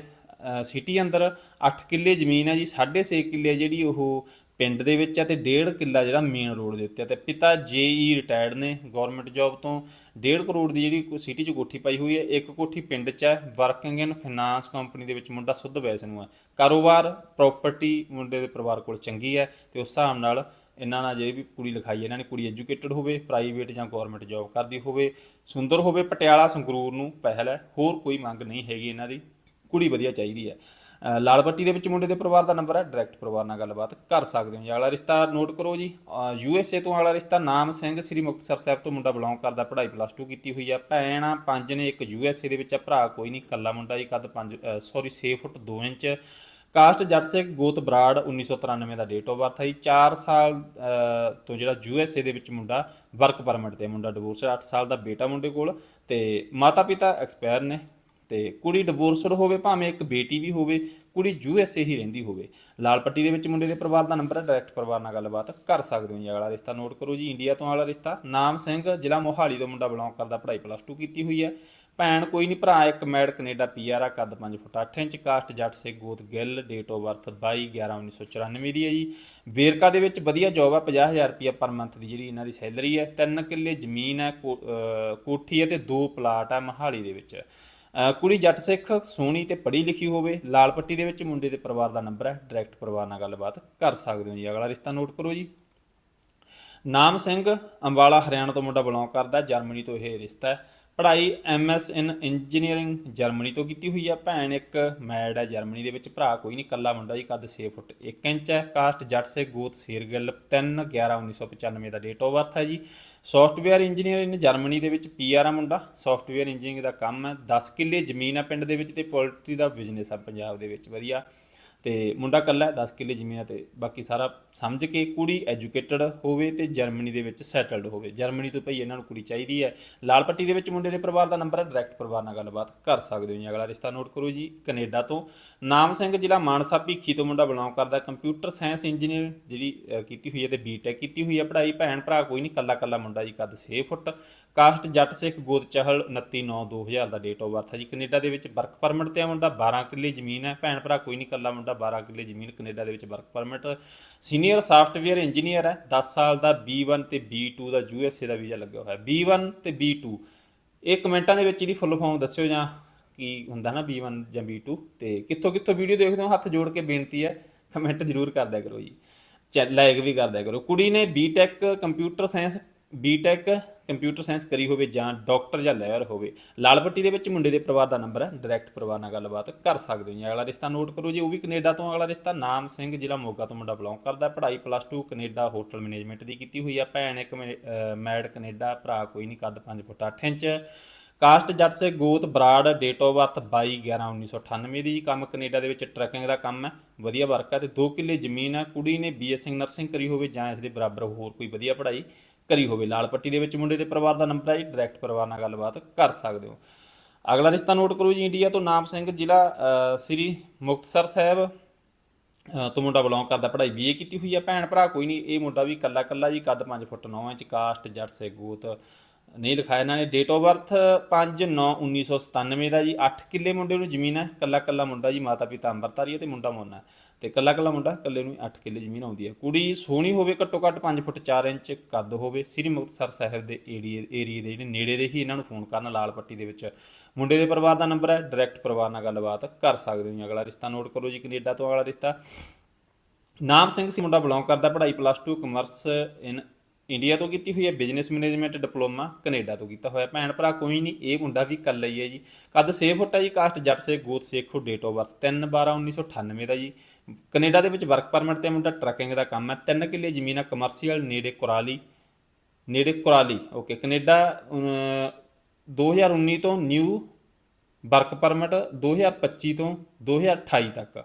ਸਿਟੀ ਅੰਦਰ। 8 ਕਿੱਲੇ ਜ਼ਮੀਨ ਹੈ ਜੀ। 6.5 ਕਿੱਲੇ ਜਿਹੜੀ ਉਹ ਪਿੰਡ ਦੇ ਵਿੱਚ ਹੈ ਤੇ ਡੇਢ ਕਿੱਲਾ ਜਿਹੜਾ ਮੇਨ ਰੋਡ ਦੇ ਉੱਤੇ ਹੈ ਤੇ ਪਿਤਾ ਜੇਈ ਰਿਟਾਇਰਡ ਨੇ ਗਵਰਨਮੈਂਟ ਜੌਬ ਤੋਂ। ਡੇਢ ਕਰੋੜ ਦੀ ਜਿਹੜੀ ਸਿਟੀ 'ਚ ਕੋਠੀ ਪਾਈ ਹੋਈ ਹੈ, ਇੱਕ ਕੋਠੀ ਪਿੰਡ 'ਚ ਹੈ ਵਰਕਿੰਗ ਇਨ ਫਾਈਨਾਂਸ ਕੰਪਨੀ ਦੇ ਵਿੱਚ ਮੁੰਡਾ ਸੁੱਧ ਵੈਸ ਨੂੰ ਹੈ ਕਾਰੋਬਾਰ ਪ੍ਰਾਪਰਟੀ ਮੁੰਡੇ ਦੇ ਪਰਿਵਾਰ ਕੋਲ ਚੰਗੀ ਹੈ ਤੇ ਉਸ ਹਿਸਾਬ ਨਾਲ ਇਹਨਾਂ ਨਾਲ ਜਿਹੜੀ ਵੀ ਕੁੜੀ ਲਿਖਾਈ ਹੈ, ਇਹਨਾਂ ਨੇ ਕੁੜੀ ਐਜੂਕੇਟਡ ਹੋਵੇ ਪ੍ਰਾਈਵੇਟ ਜਾਂ ਗਵਰਨਮੈਂਟ ਜੌਬ ਕਰਦੀ ਹੋਵੇ, ਸੁੰਦਰ ਹੋਵੇ, ਪਟਿਆਲਾ ਸੰਗਰੂਰ ਨੂੰ ਪਹਿਲ ਹੈ, ਹੋਰ ਕੋਈ ਮੰਗ ਨਹੀਂ ਹੈਗੀ ਇਹਨਾਂ ਦੀ। ਕੁੜੀ ਵਧੀਆ ਚਾਹੀਦੀ ਹੈ। ਲਾਲ ਪੱਟੀ ਦੇ ਵਿੱਚ ਮੁੰਡੇ ਦੇ ਪਰਿਵਾਰ ਦਾ ਨੰਬਰ ਹੈ ਡਾਇਰੈਕਟ ਪਰਿਵਾਰ ਨਾਲ ਗੱਲਬਾਤ ਕਰ ਸਕਦੇ ਹੋ ਜੀ। ਅਗਲਾ ਰਿਸ਼ਤਾ ਨੋਟ ਕਰੋ ਜੀ। ਯੂ ਐਸ ਏ ਤੋਂ ਅਗਲਾ ਰਿਸ਼ਤਾ ਨਾਮ ਸਿੰਘ, ਸ੍ਰੀ ਮੁਕਤਸਰ ਸਾਹਿਬ ਤੋਂ ਮੁੰਡਾ ਬਿਲੋਂਗ ਕਰਦਾ, ਪੜ੍ਹਾਈ ਪਲੱਸ 2 ਕੀਤੀ ਹੋਈ ਆ। ਭੈਣ ਆ ਪੰਜ ਨੇ, ਇੱਕ ਯੂ ਐਸ ਏ ਦੇ ਵਿੱਚ ਆ, ਭਰਾ ਕੋਈ ਨਹੀਂ, ਇਕੱਲਾ ਮੁੰਡਾ ਜੀ, ਕੱਦ 5 ਸੌਰੀ 6 ਫੁੱਟ 2 ਇੰਚ। ਕਾਸਟ ਜੱਟ ਸਿੱਖ ਗੋਤ ਬਰਾੜ 1993 ਦਾ ਡੇਟ ਆਫ ਬਰਥ ਹੈ 4 ਸਾਲ ਤੋਂ ਜਿਹੜਾ ਯੂ ਐਸ ਏ ਦੇ ਵਿੱਚ ਮੁੰਡਾ ਵਰਕ ਪਰਮਿਟ ਤੇ ਮੁੰਡਾ ਡਿਵੋਰਸ 8 ਸਾਲ ਦਾ ਬੇਟਾ ਮੁੰਡੇ ਕੋਲ ਤੇ ਮਾਤਾ ਪਿਤਾ ਐਕਸਪਾਇਰ ਨੇ। ਤੇ ਕੁੜੀ ਡਿਵੋਰਸਡ ਹੋਵੇ, ਭਾਵੇਂ ਇੱਕ ਬੇਟੀ ਵੀ ਹੋਵੇ, ਕੁੜੀ ਯੂ ਐਸ ਏ ਹੀ ਰਹਿੰਦੀ ਹੋਵੇ। ਲਾਲ ਪੱਟੀ ਦੇ ਵਿੱਚ ਮੁੰਡੇ ਦੇ ਪਰਿਵਾਰ ਦਾ ਨੰਬਰ ਹੈ ਡਾਇਰੈਕਟ ਪਰਿਵਾਰ ਨਾਲ ਗੱਲਬਾਤ ਕਰ ਸਕਦੇ ਹੋ ਜੀ। ਅਗਲਾ ਰਿਸ਼ਤਾ ਨੋਟ ਕਰੋ ਜੀ ਇੰਡੀਆ ਤੋਂ ਅਗਲਾ ਰਿਸ਼ਤਾ। ਨਾਮ ਸਿੰਘ, ਜ਼ਿਲ੍ਹਾ ਮੋਹਾਲੀ ਤੋਂ ਮੁੰਡਾ ਬਿਲੋਂਗ ਕਰਦਾ, ਪੜ੍ਹਾਈ ਪਲੱਸ 2 ਕੀਤੀ ਹੋਈ ਹੈ। ਭੈਣ ਕੋਈ ਨਹੀਂ, ਭਰਾ ਇੱਕ ਮੈਡ ਕੈਨੇਡਾ, ਪੀਆਰ ਆ ਕੱਦ 5 ਫੁੱਟ 8 ਇੰਚ ਕਾਸਟ, ਜੱਟ ਸੇ ਗੋਤ, ਗਿੱਲ ਡੇਟ ਆਫ ਬਰਥ 22 11 1994 ਦੀ ਹੈ ਜੀ। ਵੇਰਕਾ ਦੇ ਵਿੱਚ ਵਧੀਆ ਜੌਬ ਆ 50000 ਰੁਪਇਆ ਪਰ ਮੰਥ ਦੀ ਜਿਹੜੀ ਇਹਨਾਂ ਦੀ ਸੈਲਰੀ ਹੈ। ਤਿੰਨ ਕਿੱਲੇ ਜ਼ਮੀਨ ਹੈ, ਕੋ- ਕੋਠੀ ਹੈ ਤੇ ਦੋ ਪਲਾਟ ਆ ਮੋਹਾਲੀ ਦੇ ਵਿੱਚ। ਕੁੜੀ ਜੱਟ ਸਿੱਖ, ਸੋਹਣੀ ਤੇ ਪੜ੍ਹੀ ਲਿਖੀ ਹੋਵੇ, ਲਾਲ ਪੱਟੀ ਦੇ ਵਿੱਚ ਮੁੰਡੇ ਦੇ ਪਰਿਵਾਰ ਦਾ ਨੰਬਰ ਹੈ ਡਾਇਰੈਕਟ ਪਰਿਵਾਰ ਨਾਲ ਗੱਲਬਾਤ ਕਰ ਸਕਦੇ ਹੋ ਜੀ। ਅਗਲਾ ਰਿਸ਼ਤਾ ਨੋਟ ਕਰੋ ਜੀ। ਨਾਮ ਸਿੰਘ, ਅੰਬਾਲਾ, ਹਰਿਆਣਾ ਤੋਂ ਮੁੰਡਾ ਬਿਲੋਂਗ ਕਰਦਾ, ਜਰਮਨੀ ਤੋਂ ਇਹ ਰਿਸ਼ਤਾ ਹੈ। ਪੜ੍ਹਾਈ ਐਮਐਸ ਇਨ ਇੰਜੀਨੀਅਰਿੰਗ ਜਰਮਨੀ ਤੋਂ ਕੀਤੀ ਹੋਈ ਆ। ਭੈਣ ਇੱਕ ਮੈਡ ਹੈ ਜਰਮਨੀ ਦੇ ਵਿੱਚ, ਭਰਾ ਕੋਈ ਨਹੀਂ ਕੱਲਾ ਮੁੰਡਾ ਜੀ, ਕੱਦ 6 ਫੁੱਟ 1 ਇੰਚ ਹੈ। ਕਾਸਟ ਜੱਟ ਸੇ ਗੋਤ ਸੀਰਗਿੱਲ 3 11 1995 ਦਾ ਡੇਟ ਆਫ ਬਰਥ ਹੈ ਜੀ। ਸੌਫਟਵੇਅਰ ਇੰਜੀਨੀਅਰ ਇਨ ਜਰਮਨੀ ਦੇ ਵਿੱਚ ਪੀਆਰ ਆ ਮੁੰਡਾ। ਸੌਫਟਵੇਅਰ ਇੰਜੀਨੀਅਰਿੰਗ ਦਾ ਕੰਮ ਹੈ। 10 ਕਿੱਲੇ ਜ਼ਮੀਨ ਆ ਪਿੰਡ ਦੇ ਵਿੱਚ ਤੇ ਪੋਲਟਰੀ ਦਾ ਬਿਜ਼ਨਸ ਆ ਪੰਜਾਬ ਦੇ ਵਿੱਚ। ਵਧੀਆ। ਤੇ ਮੁੰਡਾ ਕੱਲਾ ਹੈ 10 ਕਿੱਲੇ ਜ਼ਮੀਨ ਆ ਤੇ ਬਾਕੀ ਸਾਰਾ ਸਮਝ ਕੇ ਕੁੜੀ ਐਜੂਕੇਟਡ ਹੋਵੇ ਤੇ ਜਰਮਨੀ ਦੇ ਵਿੱਚ ਸੈਟਲਡ ਹੋਵੇ। ਜਰਮਨੀ ਤੋਂ ਭਈ ਇਹਨਾਂ ਨੂੰ ਕੁੜੀ ਚਾਹੀਦੀ ਹੈ। ਲਾਲ ਪੱਟੀ ਦੇ ਵਿੱਚ ਮੁੰਡੇ ਦੇ ਪਰਿਵਾਰ ਦਾ ਨੰਬਰ ਹੈ ਡਾਇਰੈਕਟ ਪਰਿਵਾਰ ਨਾਲ ਗੱਲਬਾਤ ਕਰ ਸਕਦੇ ਹੋ ਜੀ। ਅਗਲਾ ਰਿਸ਼ਤਾ ਨੋਟ ਕਰੋ ਜੀ, ਕੈਨੇਡਾ ਤੋਂ। ਨਾਮ ਸਿੰਘ ਜ਼ਿਲ੍ਹਾ ਮਾਨਸਾ ਭੀਖੀ ਤੋਂ ਮੁੰਡਾ ਬਿਲੋਂਗ ਕਰਦਾ ਕੰਪਿਊਟਰ ਸਾਇੰਸ ਇੰਜੀਨੀਅਰ ਜਿਹੜੀ ਕੀਤੀ ਹੋਈ ਹੈ ਤੇ ਬੀਟੈਕ ਕੀਤੀ ਹੋਈ ਹੈ ਪੜ੍ਹਾਈ। ਭੈਣ ਭਰਾ ਕੋਈ ਨਹੀਂ ਕੱਲਾ ਕੱਲਾ ਮੁੰਡਾ ਜੀ, ਕੱਦ 6 ਫੁੱਟ। ਕਾਸਟ ਜੱਟ ਸਿੱਖ ਗੋਦ ਚਹਲ 29 9 2000 ਦਾ ਡੇਟ ਆਫ ਬਰਥ ਹੈ ਜੀ। ਕੈਨੇਡਾ ਦੇ ਵਿੱਚ ਵਰਕ ਪਰਮਿਟ ਤੇ ਆ ਮੁੰਡਾ 12 ਕਿੱਲੇ ਜ਼ਮੀਨ ਹੈ। ਭੈਣ ਭਰਾ ਕੋਈ ਨਹੀਂ ਕੱਲਾ ਮੁੰਡਾ 12 ਕਿੱਲੇ ਜ਼ਮੀਨ ਕੈਨੇਡਾ ਦੇ ਵਿੱਚ work permit. Senior software engineer ਹੈ। 10 ਸਾਲ ਦਾ B1 ਤੇ B2 ਦਾ USA ਦਾ ਵੀਜ਼ਾ ਲੱਗਿਆ ਹੋਇਆ B1 ਤੇ B2 ਇਹ ਕਮੈਂਟਾਂ ਦੇ ਵਿੱਚ ਇਹਦੀ ਫੁੱਲ ਫਾਰਮ ਦੱਸਿਓ ਜਾਂ ਕੀ ਹੁੰਦਾ ਨਾ B1 ਜਾਂ B2 ਤੇ ਕਿੱਥੋਂ ਕਿੱਥੋਂ ਵੀਡੀਓ ਦੇਖਦੇ ਹੋ? ਹੱਥ ਜੋੜ ਕੇ ਬੇਨਤੀ ਹੈ। ਕਮੈਂਟ ਜ਼ਰੂਰ ਕਰ ਕਰੋ ਜੀ। ਚੈ ਲਾਈਕ ਵੀ ਕਰਦਿਆ ਕਰੋ। ਕੁੜੀ ਨੇ BTech computer science BTech computer science ਕਰੀ ਹੋਵੇ ਜਾਂ ਡਾਕਟਰ ਜਾਂ ਲਾਇਰ ਹੋਵੇ ਲਾਲ ਪੱਟੀ ਦੇ ਵਿੱਚ ਮੁੰਡੇ ਦੇ ਪਰਿਵਾਰ ਦਾ ਨੰਬਰ ਹੈ ਡਾਇਰੈਕਟ ਪਰਿਵਾਰ ਨਾਲ ਗੱਲਬਾਤ ਕਰ ਸਕਦੇ ਹੋ। ਜੀ ਅਗਲਾ ਰਿਸ਼ਤਾ ਨੋਟ ਕਰੋ ਜੀ, ਉਹ ਵੀ ਕੈਨੇਡਾ ਤੋਂ। ਅਗਲਾ ਰਿਸ਼ਤਾ ਨਾਮ ਸਿੰਘ, ਜ਼ਿਲ੍ਹਾ ਮੋਗਾ ਤੋਂ ਮੁੰਡਾ ਬਿਲੋਂਗ ਕਰਦਾ। ਪੜ੍ਹਾਈ ਪਲੱਸ 2 ਕੈਨੇਡਾ ਹੋਟਲ ਮੈਨੇਜਮੈਂਟ ਦੀ ਕੀਤੀ ਹੋਈ ਆ। ਭੈਣ ਇੱਕ ਮੈਡ ਕੈਨੇਡਾ, ਭਰਾ ਕੋਈ ਨਹੀਂ, ਕੱਦ 5 ਫੁੱਟ 8 ਇੰਚ। ਕਾਸਟ ਜੱਟ ਸੇ ਗੋਤ ਬਰਾੜ ਡੇਟ ਆਫ ਬਰਥ 22 11 1998 ਦੀ। ਕੰਮ ਕੈਨੇਡਾ ਦੇ ਵਿੱਚ ਟਰੱਕਿੰਗ ਦਾ ਕੰਮ ਹੈ, ਵਧੀਆ ਵਰਕ ਹੈ ਤੇ 2 ਕਿੱਲੇ ਜ਼ਮੀਨ ਹੈ। ਕੁੜੀ ਨੇ ਬੀਐਸਸੀ ਨਰਸਿੰਗ ਕਰੀ ਹੋਵੇ ਜਾਂ ਇਸ ਦੇ ਬਰਾਬਰ ਹੋਰ ਕੋਈ ਵਧੀਆ ਪੜ੍ਹਾਈ। ਕਰੀ ਹੋਵੇ। ਲਾਲ ਪੱਟੀ ਦੇ ਵਿੱਚ ਮੁੰਡੇ ਦੇ ਪਰਿਵਾਰ ਦਾ ਨੰਬਰ ਹੈ ਜੀ ਡਾਇਰੈਕਟ ਪਰਿਵਾਰ ਨਾਲ ਗੱਲਬਾਤ ਕਰ ਸਕਦੇ ਹੋ। ਅਗਲਾ ਰਿਸ਼ਤਾ ਨੋਟ ਕਰੋ ਜੀ ਇੰਡੀਆ ਤੋਂ ਨਾਮ ਸਿੰਘ ਜ਼ਿਲ੍ਹਾ ਸ੍ਰੀ ਮੁਕਤਸਰ ਸਾਹਿਬ ਤੋਂ ਮੁੰਡਾ ਬਿਲੋਂਗ ਕਰਦਾ। ਪੜ੍ਹਾਈ ਬੀਏ ਕੀਤੀ ਹੋਈ ਹੈ ਭੈਣ ਭਰਾ, ਕੋਈ ਨਹੀਂ, ਇਹ ਮੁੰਡਾ ਵੀ ਕੱਲਾ ਕੱਲਾ ਜੀ, ਕੱਦ 5 ਫੁੱਟ 9 ਇੰਚ, ਕਾਸਟ ਜੱਟ ਸੇ ਗੋਤ। ਨਹੀਂ ਲਿਖਾਇਆ ਇਹਨਾਂ ਨੇ। ਡੇਟ ਆਫ ਬਰਥ 5/9/1997 ਦਾ ਜੀ। 8 ਕਿੱਲੇ ਮੁੰਡੇ ਨੂੰ ਜ਼ਮੀਨ ਹੈ ਕੱਲਾ ਕੱਲਾ ਮੁੰਡਾ ਜੀ ਮਾਤਾ ਪਿਤਾ ਅੰਮ੍ਰਿਤਧਾਰੀ ਹੈ ਤੇ ਮੁੰਡਾ ਮੋਨਾ ਤੇ ਕੱਲਾ ਕੱਲਾ ਮੁੰਡਾ ਕੱਲੇ ਨੂੰ 8 ਕਿੱਲੇ ਜ਼ਮੀਨ ਆਉਂਦੀ ਹੈ। ਕੁੜੀ ਸੋਹਣੀ ਹੋਵੇ, ਘੱਟੋ ਘੱਟ 5 ਫੁੱਟ 4 ਇੰਚ ਕੱਦ ਹੋਵੇ, ਸ੍ਰੀ ਮੁਕਤਸਰ ਸਾਹਿਬ ਦੇ ਏਰੀਏ ਏਰੀਏ ਦੇ ਜਿਹੜੇ ਨੇੜੇ ਦੇ ਹੀ ਇਹਨਾਂ ਨੂੰ ਫੋਨ ਕਰਨ, ਲਾਲ ਪੱਟੀ ਦੇ ਵਿੱਚ। ਮੁੰਡੇ ਦੇ ਪਰਿਵਾਰ ਦਾ ਨੰਬਰ ਹੈ, ਡਾਇਰੈਕਟ ਪਰਿਵਾਰ ਨਾਲ ਗੱਲਬਾਤ ਕਰ ਸਕਦੇ ਹੋ ਜੀ। ਅਗਲਾ ਰਿਸ਼ਤਾ ਨੋਟ ਕਰੋ ਜੀ, ਕੈਨੇਡਾ ਤੋਂ ਅਗਲਾ ਰਿਸ਼ਤਾ। ਨਾਮ ਸਿੰਘ ਸੀ, ਮੁੰਡਾ ਬਿਲੋਂਗ ਕਰਦਾ, ਪੜ੍ਹਾਈ ਪਲੱਸ 2 ਕਮਰਸ ਇਨ ਇੰਡੀਆ ਤੋਂ ਕੀਤੀ ਹੋਈ ਹੈ ਬਿਜ਼ਨਸ ਮੈਨੇਜਮੈਂਟ ਡਿਪਲੋਮਾ ਕੈਨੇਡਾ ਤੋਂ ਕੀਤਾ ਹੋਇਆ। ਭੈਣ ਭਰਾ ਕੋਈ ਨਹੀਂ, ਇਹ ਮੁੰਡਾ ਵੀ ਕੱਲਾ ਹੀ ਹੈ ਜੀ। ਕੱਦ 6 ਫੁੱਟ ਹੈ ਜੀ ਕਾਸਟ ਜੱਟ ਸੇ ਗੋਤ ਸੇਖੋ ਡੇਟ ਆਫ ਬਰਥ 3 12 1998 ਦਾ ਜੀ। ਕੈਨੇਡਾ ਦੇ ਵਿੱਚ ਵਰਕ ਪਰਮਿਟ ਤੇ ਮੁੰਡਾ ਟਰੱਕਿੰਗ ਦਾ ਕੰਮ ਹੈ। ਤਿੰਨ ਕਿੱਲੇ ਜ਼ਮੀਨ ਹੈ ਕਮਰਸ਼ੀਅਲ ਨੇੜੇ ਕੁਰਾਲੀ ਨੇੜੇ ਕੁਰਾਲੀ ਓਕੇ ਕੈਨੇਡਾ ਅਮ, 2019 ਤੋਂ ਨਿਊ ਵਰਕ ਪਰਮਿਟ 2025 ਤੋਂ 2028 ਤੱਕ।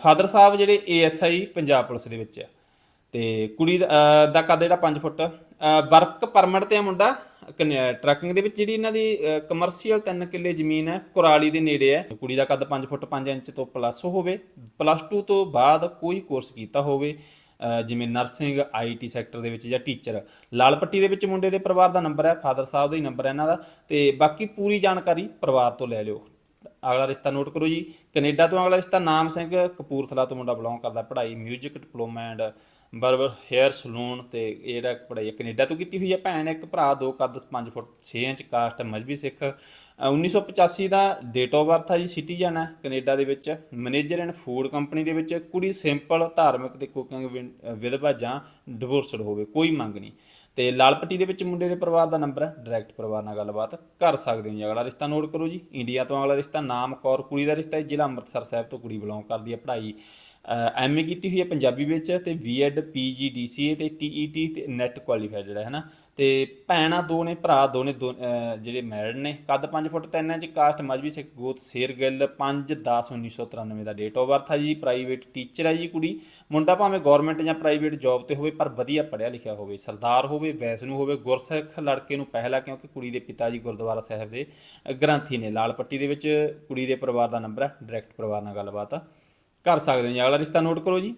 ਫਾਦਰ ਸਾਹਿਬ ਜਿਹੜੇ ਏਐਸਆਈ ਪੰਜਾਬ ਪੁਲਿਸ ਦੇ ਵਿੱਚ ਆ ਤੇ ਕੁੜੀ ਦਾ ਅਹ, ਦਾ ਕੱਦ ਜਿਹੜਾ 5 ਫੁੱਟ ਵਰਕ ਪਰਮਿਟ ਤੇ ਆ ਮੁੰਡਾ। ਟਰੱਕਿੰਗ ਦੇ ਵਿੱਚ ਜਿਹੜੀ ਇਹਨਾਂ ਦੀ ਕਮਰਸ਼ੀਅਲ 3 ਕਿੱਲੇ ਜ਼ਮੀਨ ਹੈ, ਕੁਰਾਲੀ ਦੇ ਨੇੜੇ ਹੈ। ਕੁੜੀ ਦਾ ਕੱਦ 5 ਫੁੱਟ 5 ਇੰਚ ਤੋਂ ਪਲੱਸ ਹੋਵੇ ਪਲੱਸ 2 ਤੋਂ ਬਾਅਦ ਕੋਈ ਕੋਰਸ ਕੀਤਾ ਹੋਵੇ ਜਿਵੇਂ ਨਰਸਿੰਗ ਆਈਟੀ ਸੈਕਟਰ ਦੇ ਵਿੱਚ ਜਾਂ ਟੀਚਰ ਲਾਲ ਪੱਟੀ ਦੇ ਵਿੱਚ ਮੁੰਡੇ ਦੇ ਪਰਿਵਾਰ ਦਾ ਨੰਬਰ ਹੈ ਫਾਦਰ ਸਾਹਿਬ ਦਾ ਹੀ ਨੰਬਰ ਹੈ ਇਹਨਾਂ ਦਾ। ਤੇ ਬਾਕੀ ਪੂਰੀ ਜਾਣਕਾਰੀ ਪਰਿਵਾਰ ਤੋਂ ਲੈ ਲਿਓ। ਅਗਲਾ ਰਿਸ਼ਤਾ ਨੋਟ ਕਰੋ ਜੀ। ਕੈਨੇਡਾ ਤੋਂ ਅਗਲਾ ਰਿਸ਼ਤਾ ਨਾਮ ਸਿੰਘ ਕਪੂਰਥਲਾ ਤੋਂ ਮੁੰਡਾ ਬਿਲੋਂਗ ਕਰਦਾ। ਪੜ੍ਹਾਈ 뮤직 diploma and barber hair salon ਤੇ ਇਹ ਜਿਹੜਾ ਪੜ੍ਹਾਈ ਹੈ ਕੈਨੇਡਾ ਤੋਂ ਕੀਤੀ ਹੋਈ ਹੈ ਭੈਣ ਇੱਕ ਭਰਾ ਦੋ ਕੱਦ 5 foot 6 inch caste Mazhabi Sikh. ਅ, 1985 ਦਾ ਡੇਟ ਆਫ ਬਰਥ ਆ ਜੀ ਸਿਟੀਜ਼ਨ ਹੈ ਕੈਨੇਡਾ ਦੇ ਵਿੱਚ। ਮੈਨੇਜਰ ਐਂਡ ਫੂਡ ਕੰਪਨੀ ਦੇ ਵਿੱਚ ਕੁੜੀ ਸਿੰਪਲ ਧਾਰਮਿਕ ਤੇ ਕੁਕਿੰਗ ਵਿਧਵਾ ਜਾਂ ਡਿਵੋਰਸਡ ਹੋਵੇ ਕੋਈ ਮੰਗ ਨਹੀਂ। ਤੇ ਲਾਲਪੱਟੀ ਦੇ ਵਿੱਚ ਮੁੰਡੇ ਦੇ ਪਰਿਵਾਰ ਦਾ ਨੰਬਰ ਹੈ ਡਾਇਰੈਕਟ ਪਰਿਵਾਰ ਨਾਲ ਗੱਲਬਾਤ ਕਰ ਸਕਦੇ ਹੋ ਜੀ। ਅਗਲਾ ਰਿਸ਼ਤਾ ਨੋਟ ਕਰੋ ਜੀ ਇੰਡੀਆ ਤੋਂ ਅਗਲਾ ਰਿਸ਼ਤਾ ਨਾਮ ਕੌਰ ਕੁੜੀ ਦਾ ਰਿਸ਼ਤਾ ਹੈ ਜ਼ਿਲ੍ਹਾ ਅੰਮ੍ਰਿਤਸਰ ਸਾਹਿਬ ਤੋਂ ਕੁੜੀ ਬਿਲੋਂਗ ਕਰਦੀ ਹੈ ਪੜ੍ਹਾਈ ਐਮਏ ਕੀਤੀ ਹੋਈ ਹੈ ਪੰਜਾਬੀ ਵਿੱਚ ਤੇ ਬੀਐਡ ਪੀਜੀ ਡੀਸੀਏ ਤੇ ਟੀਈਟੀ ਤੇ ਨੈਟ ਕੁਆਲੀਫਾਈਡ ਜਿਹੜਾ ਹੈ ਨਾ ਤੇ ਭੈਣਾਂ ਦੋ ਨੇ, ਭਰਾ ਦੋ ਨੇ, ਦੋ ਜਿਹੜੇ ਮੈਰਿਡ ਨੇ। ਕੱਦ 5 foot 3 inch, caste Mazhabi Sikh ਗੋਤ ਸ਼ੇਰ ਸ਼ੇਰਗਿੱਲ 5 10 1993 ਦਾ ਡੇਟ ਆਫ ਬਰਥ ਹੈ ਜੀ। ਪ੍ਰਾਈਵੇਟ ਟੀਚਰ ਹੈ ਜੀ ਕੁੜੀ। ਮੁੰਡਾ ਭਾਵੇਂ ਗਵਰਨਮੈਂਟ ਜਾਂ ਪ੍ਰਾਈਵੇਟ ਜੌਬ ਤੇ ਹੋਵੇ, ਪਰ ਵਧੀਆ ਪੜ੍ਹਿਆ ਲਿਖਿਆ ਹੋਵੇ, ਸਰਦਾਰ ਹੋਵੇ, ਵੈਸਨੂੰ ਹੋਵੇ, ਗੁਰਸਿੱਖ ਲੜਕੇ ਨੂੰ ਪਹਿਲਾ ਕਿਉਂਕਿ ਕੁੜੀ ਦੇ ਪਿਤਾ ਜੀ ਗੁਰਦੁਆਰਾ ਸਾਹਿਬ ਦੇ ਗ੍ਰੰਥੀ ਨੇ। ਲਾਲ ਪੱਟੀ ਦੇ ਵਿੱਚ ਕੁੜੀ ਦੇ ਪਰਿਵਾਰ ਦਾ ਨੰਬਰ ਹੈ ਡਾਇਰੈਕਟ ਪਰਿਵਾਰ ਨਾਲ ਗੱਲਬਾਤ ਆ। ਕਰ ਸਕਦੇ ਹੋ ਜੀ। ਅਗਲਾ ਰਿਸ਼ਤਾ ਨੋਟ ਕਰੋ ਜੀ।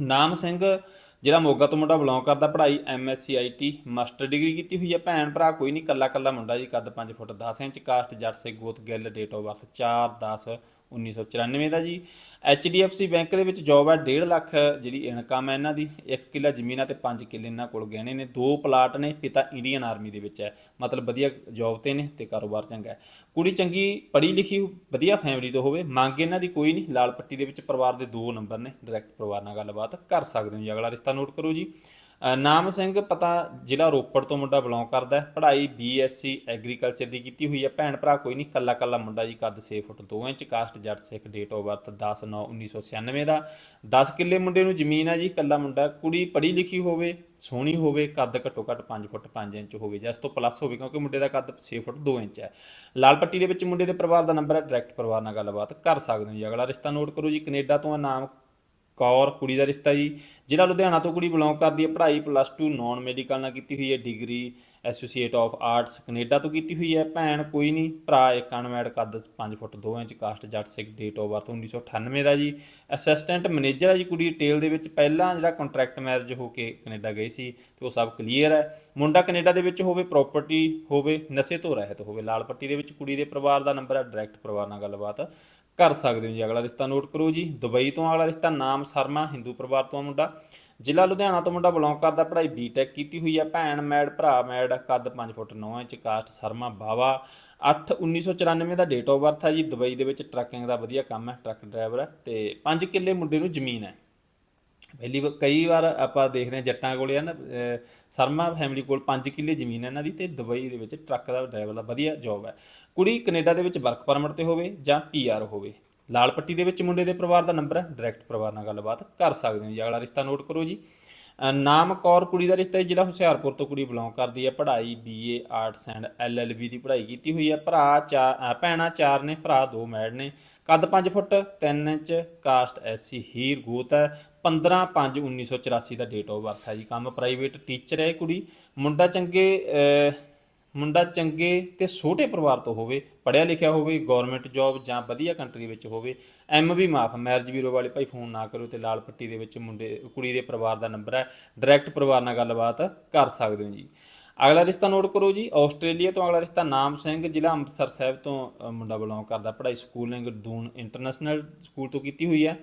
ਨਾਮ ਸਿੰਘ, ਜਿਹੜਾ ਮੋਗਾ ਤੋਂ ਮੁੰਡਾ ਬਿਲੋਂਗ ਕਰਦਾ, ਪੜ੍ਹਾਈ ਐਮਐਸਸੀ ਆਈਟੀ ਮਾਸਟਰ ਡਿਗਰੀ ਕੀਤੀ ਹੋਈ ਹੈ। ਭੈਣ ਭਰਾ ਕੋਈ ਨਹੀਂ ਕੱਲਾ ਕੱਲਾ ਮੁੰਡਾ ਜੀ, ਕੱਦ 5 ਫੁੱਟ 10 ਇੰਚ, ਕਾਸਟ ਜੱਟ ਸੇ ਗੋਤ, ਗਿੱਲ ਡੇਟ ਆਫ ਬਰਥ 4 10 1994 ਦਾ ਜੀ। HDFC ਬੈਂਕ ਦੇ ਵਿੱਚ ਜੌਬ ਹੈ 1.5 ਲੱਖ ਜਿਹੜੀ ਇਨਕਮ ਹੈ ਇਹਨਾਂ ਦੀ। 1 ਕਿੱਲਾ ਜ਼ਮੀਨ ਹੈ ਤੇ 5 ਕਿੱਲੇ ਇਹਨਾਂ ਕੋਲ ਗਹਿਣੇ ਨੇ। ਦੋ ਪਲਾਟ ਨੇ, ਪਿਤਾ ਇੰਡੀਅਨ ਆਰਮੀ ਦੇ ਵਿੱਚ ਹੈ। ਮਤਲਬ ਵਧੀਆ ਜੌਬ ਤੇ ਨੇ ਤੇ ਕਾਰੋਬਾਰ ਚੰਗਾ ਹੈ। ਕੁੜੀ ਚੰਗੀ ਪੜ੍ਹੀ ਲਿਖੀ, ਵਧੀਆ ਫੈਮਿਲੀ ਤੋਂ ਹੋਵੇ, ਮੰਗ ਇਹਨਾਂ ਦੀ ਕੋਈ ਨਹੀਂ। ਲਾਲ ਪੱਟੀ ਦੇ ਵਿੱਚ ਪਰਿਵਾਰ ਦੇ ਦੋ ਨੰਬਰ ਨੇ। ਡਾਇਰੈਕਟ ਪਰਿਵਾਰ ਨਾਲ ਗੱਲਬਾਤ ਕਰ ਸਕਦੇ ਹੋ ਜੀ। ਅਗਲਾ ਰਿਸ਼ਤਾ ਨੋਟ ਕਰੋ ਜੀ। ਨਾਮ ਸਿੰਘ, ਪਤਾ ਜ਼ਿਲ੍ਹਾ ਰੋਪੜ ਤੋਂ ਮੁੰਡਾ ਬਿਲੋਂਗ ਕਰਦਾ ਹੈ। ਪੜ੍ਹਾਈ ਬੀਐਸਸੀ ਐਗਰੀਕਲਚਰ ਦੀ ਕੀਤੀ ਹੋਈ ਹੈ। ਭੈਣ ਭਰਾ ਕੋਈ ਨਹੀਂ ਕੱਲਾ ਕੱਲਾ ਮੁੰਡਾ ਜੀ, ਕੱਦ 6 ਫੁੱਟ 2 inch caste Jat, Sikh date of birth 10 9 1996 ਦਾ। 10 ਕਿੱਲੇ ਮੁੰਡੇ ਨੂੰ ਜ਼ਮੀਨ ਹੈ ਜੀ ਕੱਲਾ ਮੁੰਡਾ ਕੁੜੀ ਪੜ੍ਹੀ ਲਿਖੀ ਹੋਵੇ, ਸੋਹਣੀ ਹੋਵੇ, ਕੱਦ ਘੱਟੋ ਘੱਟ 5 ਫੁੱਟ 5 ਇੰਚ ਹੋਵੇ ਜਾਂ ਇਸ ਤੋਂ ਪਲੱਸ ਹੋਵੇ, ਕਿਉਂਕਿ ਮੁੰਡੇ ਦਾ ਕੱਦ 6 ਫੁੱਟ 2 ਇੰਚ ਹੈ। ਲਾਲ ਪੱਟੀ ਦੇ ਵਿੱਚ ਮੁੰਡੇ ਦੇ ਪਰਿਵਾਰ ਦਾ ਨੰਬਰ ਹੈ ਡਾਇਰੈਕਟ ਪਰਿਵਾਰ ਨਾਲ ਗੱਲਬਾਤ ਕਰ ਸਕਦੇ ਹੋ ਜੀ। ਅਗਲਾ ਰਿਸ਼ਤਾ ਨੋਟ ਕਰੋ ਜੀ, ਕੈਨੇਡਾ ਤੋਂ ਆ ਨਾਮ ਕੌਰ, ਕੁੜੀ ਦਾ ਰਿਸ਼ਤਾ ਜੀ। ਜ਼ਿਲ੍ਹਾ ਲੁਧਿਆਣਾ ਤੋਂ ਕੁੜੀ ਬਿਲੋਂਗ ਕਰਦੀ ਹੈ। ਪੜ੍ਹਾਈ ਪਲੱਸ 2 ਨਾਨ ਮੈਡੀਕਲ ਨਾਲ ਕੀਤੀ ਹੋਈ ਹੈ। Degree associate of arts Canada ਤੋਂ ਕੀਤੀ ਹੋਈ ਹੈ। ਭੈਣ ਕੋਈ ਨਹੀਂ, ਭਰਾ ਇੱਕ ਅਨਮੈਡ ਕੱਦ 5 foot 2 inch caste Jat Sikh date of birth 1998 ਦਾ ਜੀ। ਅਸਿਸਟੈਂਟ ਮੈਨੇਜਰ ਹੈ ਜੀ ਕੁੜੀ। ਟੇਲ ਦੇ ਵਿੱਚ ਪਹਿਲਾਂ ਜਿਹੜਾ ਕੰਟਰੈਕਟ ਮੈਰਿਜ ਹੋ ਕੇ ਕੈਨੇਡਾ ਗਈ ਸੀ ਤੇ ਉਹ ਸਭ ਕਲੀਅਰ ਹੈ। ਮੁੰਡਾ ਕੈਨੇਡਾ ਦੇ ਵਿੱਚ ਹੋਵੇ ਪ੍ਰਾਪਰਟੀ ਹੋਵੇ, ਨਸ਼ੇ ਤੋਂ ਰਹਿਤ ਹੋਵੇ, ਲਾਲ ਪੱਟੀ ਦੇ ਵਿੱਚ ਕੁੜੀ ਦੇ ਪਰਿਵਾਰ ਦਾ ਨੰਬਰ ਹੈ। ਡਾਇਰੈਕਟ ਪਰਿਵਾਰ ਨਾਲ ਗੱਲਬਾਤ। ਕਰ ਸਕਦੇ ਹੋ ਜੀ। ਅਗਲਾ ਰਿਸ਼ਤਾ ਨੋਟ ਕਰੋ ਜੀ। ਦੁਬਈ ਤੋਂ ਅਗਲਾ ਰਿਸ਼ਤਾ ਨਾਮ ਸ਼ਰਮਾ, ਹਿੰਦੂ ਪਰਿਵਾਰ ਤੋਂ ਆ ਮੁੰਡਾ। ਜ਼ਿਲ੍ਹਾ ਲੁਧਿਆਣਾ ਤੋਂ ਮੁੰਡਾ ਬਿਲੋਂਗ ਕਰਦਾ। ਪੜ੍ਹਾਈ ਬੀਟੈਕ ਕੀਤੀ ਹੋਈ ਹੈ ਭੈਣ ਮੈਡ ਭਰਾ ਮੈਡ ਕੱਦ 5 foot 9 inch caste Sharma, Bawa. 8 1994 ਦਾ ਡੇਟ ਆਫ ਬਰਥ ਹੈ ਜੀ। ਦੁਬਈ ਦੇ ਵਿੱਚ ਟਰੱਕਿੰਗ ਦਾ ਵਧੀਆ ਕੰਮ ਹੈ। ਟਰੱਕ ਡਰਾਈਵਰ ਹੈ। ਤੇ 5 ਕਿੱਲੇ ਮੁੰਡੇ ਨੂੰ ਜ਼ਮੀਨ ਹੈ। ਪਹਿਲੀ ਵਾਰ ਕਈ ਵਾਰ ਆਪਾਂ ਦੇਖਦੇ ਹਾਂ ਜੱਟਾਂ ਕੋਲੇ ਆ ਨਾ ਸਰਮਾ ਫੈਮਿਲੀ ਕੋਲ 5 ਕਿੱਲੇ ਜ਼ਮੀਨ ਹੈ ਇਹਨਾਂ ਦੀ ਤੇ ਦੁਬਈ ਦੇ ਵਿੱਚ ਟਰੱਕ ਦਾ ਡਰਾਈਵਰ ਦਾ ਵਧੀਆ ਜੌਬ ਹੈ। ਕੁੜੀ ਕੈਨੇਡਾ ਦੇ ਵਿੱਚ ਵਰਕ ਪਰਮਿਟ ਤੇ ਹੋਵੇ ਜਾਂ ਪੀਆਰ ਹੋਵੇ। ਲਾਲ ਪੱਟੀ ਦੇ ਵਿੱਚ ਮੁੰਡੇ ਦੇ ਪਰਿਵਾਰ ਦਾ ਨੰਬਰ ਹੈ ਡਾਇਰੈਕਟ ਪਰਿਵਾਰ ਨਾਲ ਗੱਲਬਾਤ ਕਰ ਸਕਦੇ ਹੋ ਜੀ। ਅਗਲਾ ਰਿਸ਼ਤਾ ਨੋਟ ਕਰੋ ਜੀ। ਨਾਮ ਕੌਰ ਕੁੜੀ ਦਾ ਰਿਸ਼ਤਾ ਹੈ ਜ਼ਿਲ੍ਹਾ ਹੁਸ਼ਿਆਰਪੁਰ ਤੋਂ ਕੁੜੀ ਬਿਲੋਂਗ ਕਰਦੀ ਹੈ। ਪੜ੍ਹਾਈ ਬੀਏ ਆਰਟਸ ਐਂਡ ਐਲਐਲਬੀ ਦੀ ਪੜ੍ਹਾਈ ਕੀਤੀ ਹੋਈ ਹੈ। ਭਰਾ ਚਾਰ, ਅਹ, ਭੈਣਾਂ ਚਾਰ ਨੇ, ਭਰਾ ਦੋ ਮੈਡ ਨੇ। ਕੱਦ 5 foot 3 inch caste SC Heer ਗੋਤ ਹੈ। 15 5 1984 ਦਾ ਡੇਟ ਆਫ ਬਰਥ ਹੈ ਜੀ। ਕੰਮ ਪ੍ਰਾਈਵੇਟ ਟੀਚਰ ਹੈ ਕੁੜੀ। ਮੁੰਡਾ ਚੰਗੇ ਮੁੰਡਾ ਚੰਗੇ ਤੇ ਛੋਟੇ ਪਰਿਵਾਰ ਤੋਂ ਹੋਵੇ, ਪੜ੍ਹਿਆ ਲਿਖਿਆ ਹੋਵੇ ਗਵਰਨਮੈਂਟ ਜੌਬ ਜਾਂ ਵਧੀਆ ਕੰਟਰੀ ਵਿੱਚ ਹੋਵੇ ਐਮ ਵੀ ਮਾਫ ਮੈਰਿਜ ਬਿਊਰੋ ਵਾਲੇ ਭਾਈ ਫੋਨ ਨਾ ਕਰੋ ਤੇ ਲਾਲ ਪੱਟੀ ਦੇ ਵਿੱਚ ਮੁੰਡੇ, ਕੁੜੀ ਦੇ ਪਰਿਵਾਰ ਦਾ ਨੰਬਰ ਹੈ। ਡਾਇਰੈਕਟ ਪਰਿਵਾਰ ਨਾਲ ਗੱਲਬਾਤ ਕਰ ਸਕਦੇ ਹੋ ਜੀ। ਅਗਲਾ ਰਿਸ਼ਤਾ ਨੋਟ ਕਰੋ ਜੀ। ਆਸਟ੍ਰੇਲੀਆ ਤੋਂ ਅਗਲਾ ਰਿਸ਼ਤਾ ਨਾਮ ਸਿੰਘ, ਜ਼ਿਲ੍ਹਾ ਅੰਮ੍ਰਿਤਸਰ ਸਾਹਿਬ ਤੋਂ ਮੁੰਡਾ ਬਿਲੋਂਗ ਕਰਦਾ। ਪੜ੍ਹਾਈ ਸਕੂਲਿੰਗ, ਦੂਨ ਇੰਟਰਨੈਸ਼ਨਲ ਸਕੂਲ ਤੋਂ ਕੀਤੀ ਹੋਈ ਹੈ।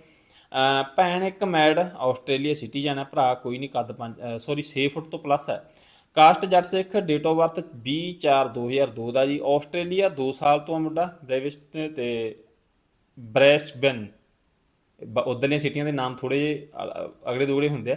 ਭੈਣ ਇੱਕ ਮੈਡ, ਆਸਟ੍ਰੇਲੀਆ ਸਿਟੀਜ਼ਨ ਹੈ, ਭਰਾ ਕੋਈ ਨਹੀਂ, ਕੱਦ 5 ਸੌਰੀ 6 ਫੁੱਟ ਤੋਂ ਪਲੱਸ ਹੈ। Caste Jat Sikh date of birth 20 4 2002 ਦਾ ਜੀ। ਆਸਟ੍ਰੇਲੀਆ 2 ਸਾਲ ਤੋਂ ਆ ਮੁੰਡਾ ਬ੍ਰੇਵਿਸਟ ਤੇ ਬ੍ਰੈਸਬਨ ਉਧਰਲੀਆਂ ਸਿਟੀਆਂ ਦੇ ਨਾਮ ਥੋੜੇ ਜਿਹੇ ਅ- ਅਗਲੇ ਦੁਗਲੇ ਹੁੰਦੇ ਆ।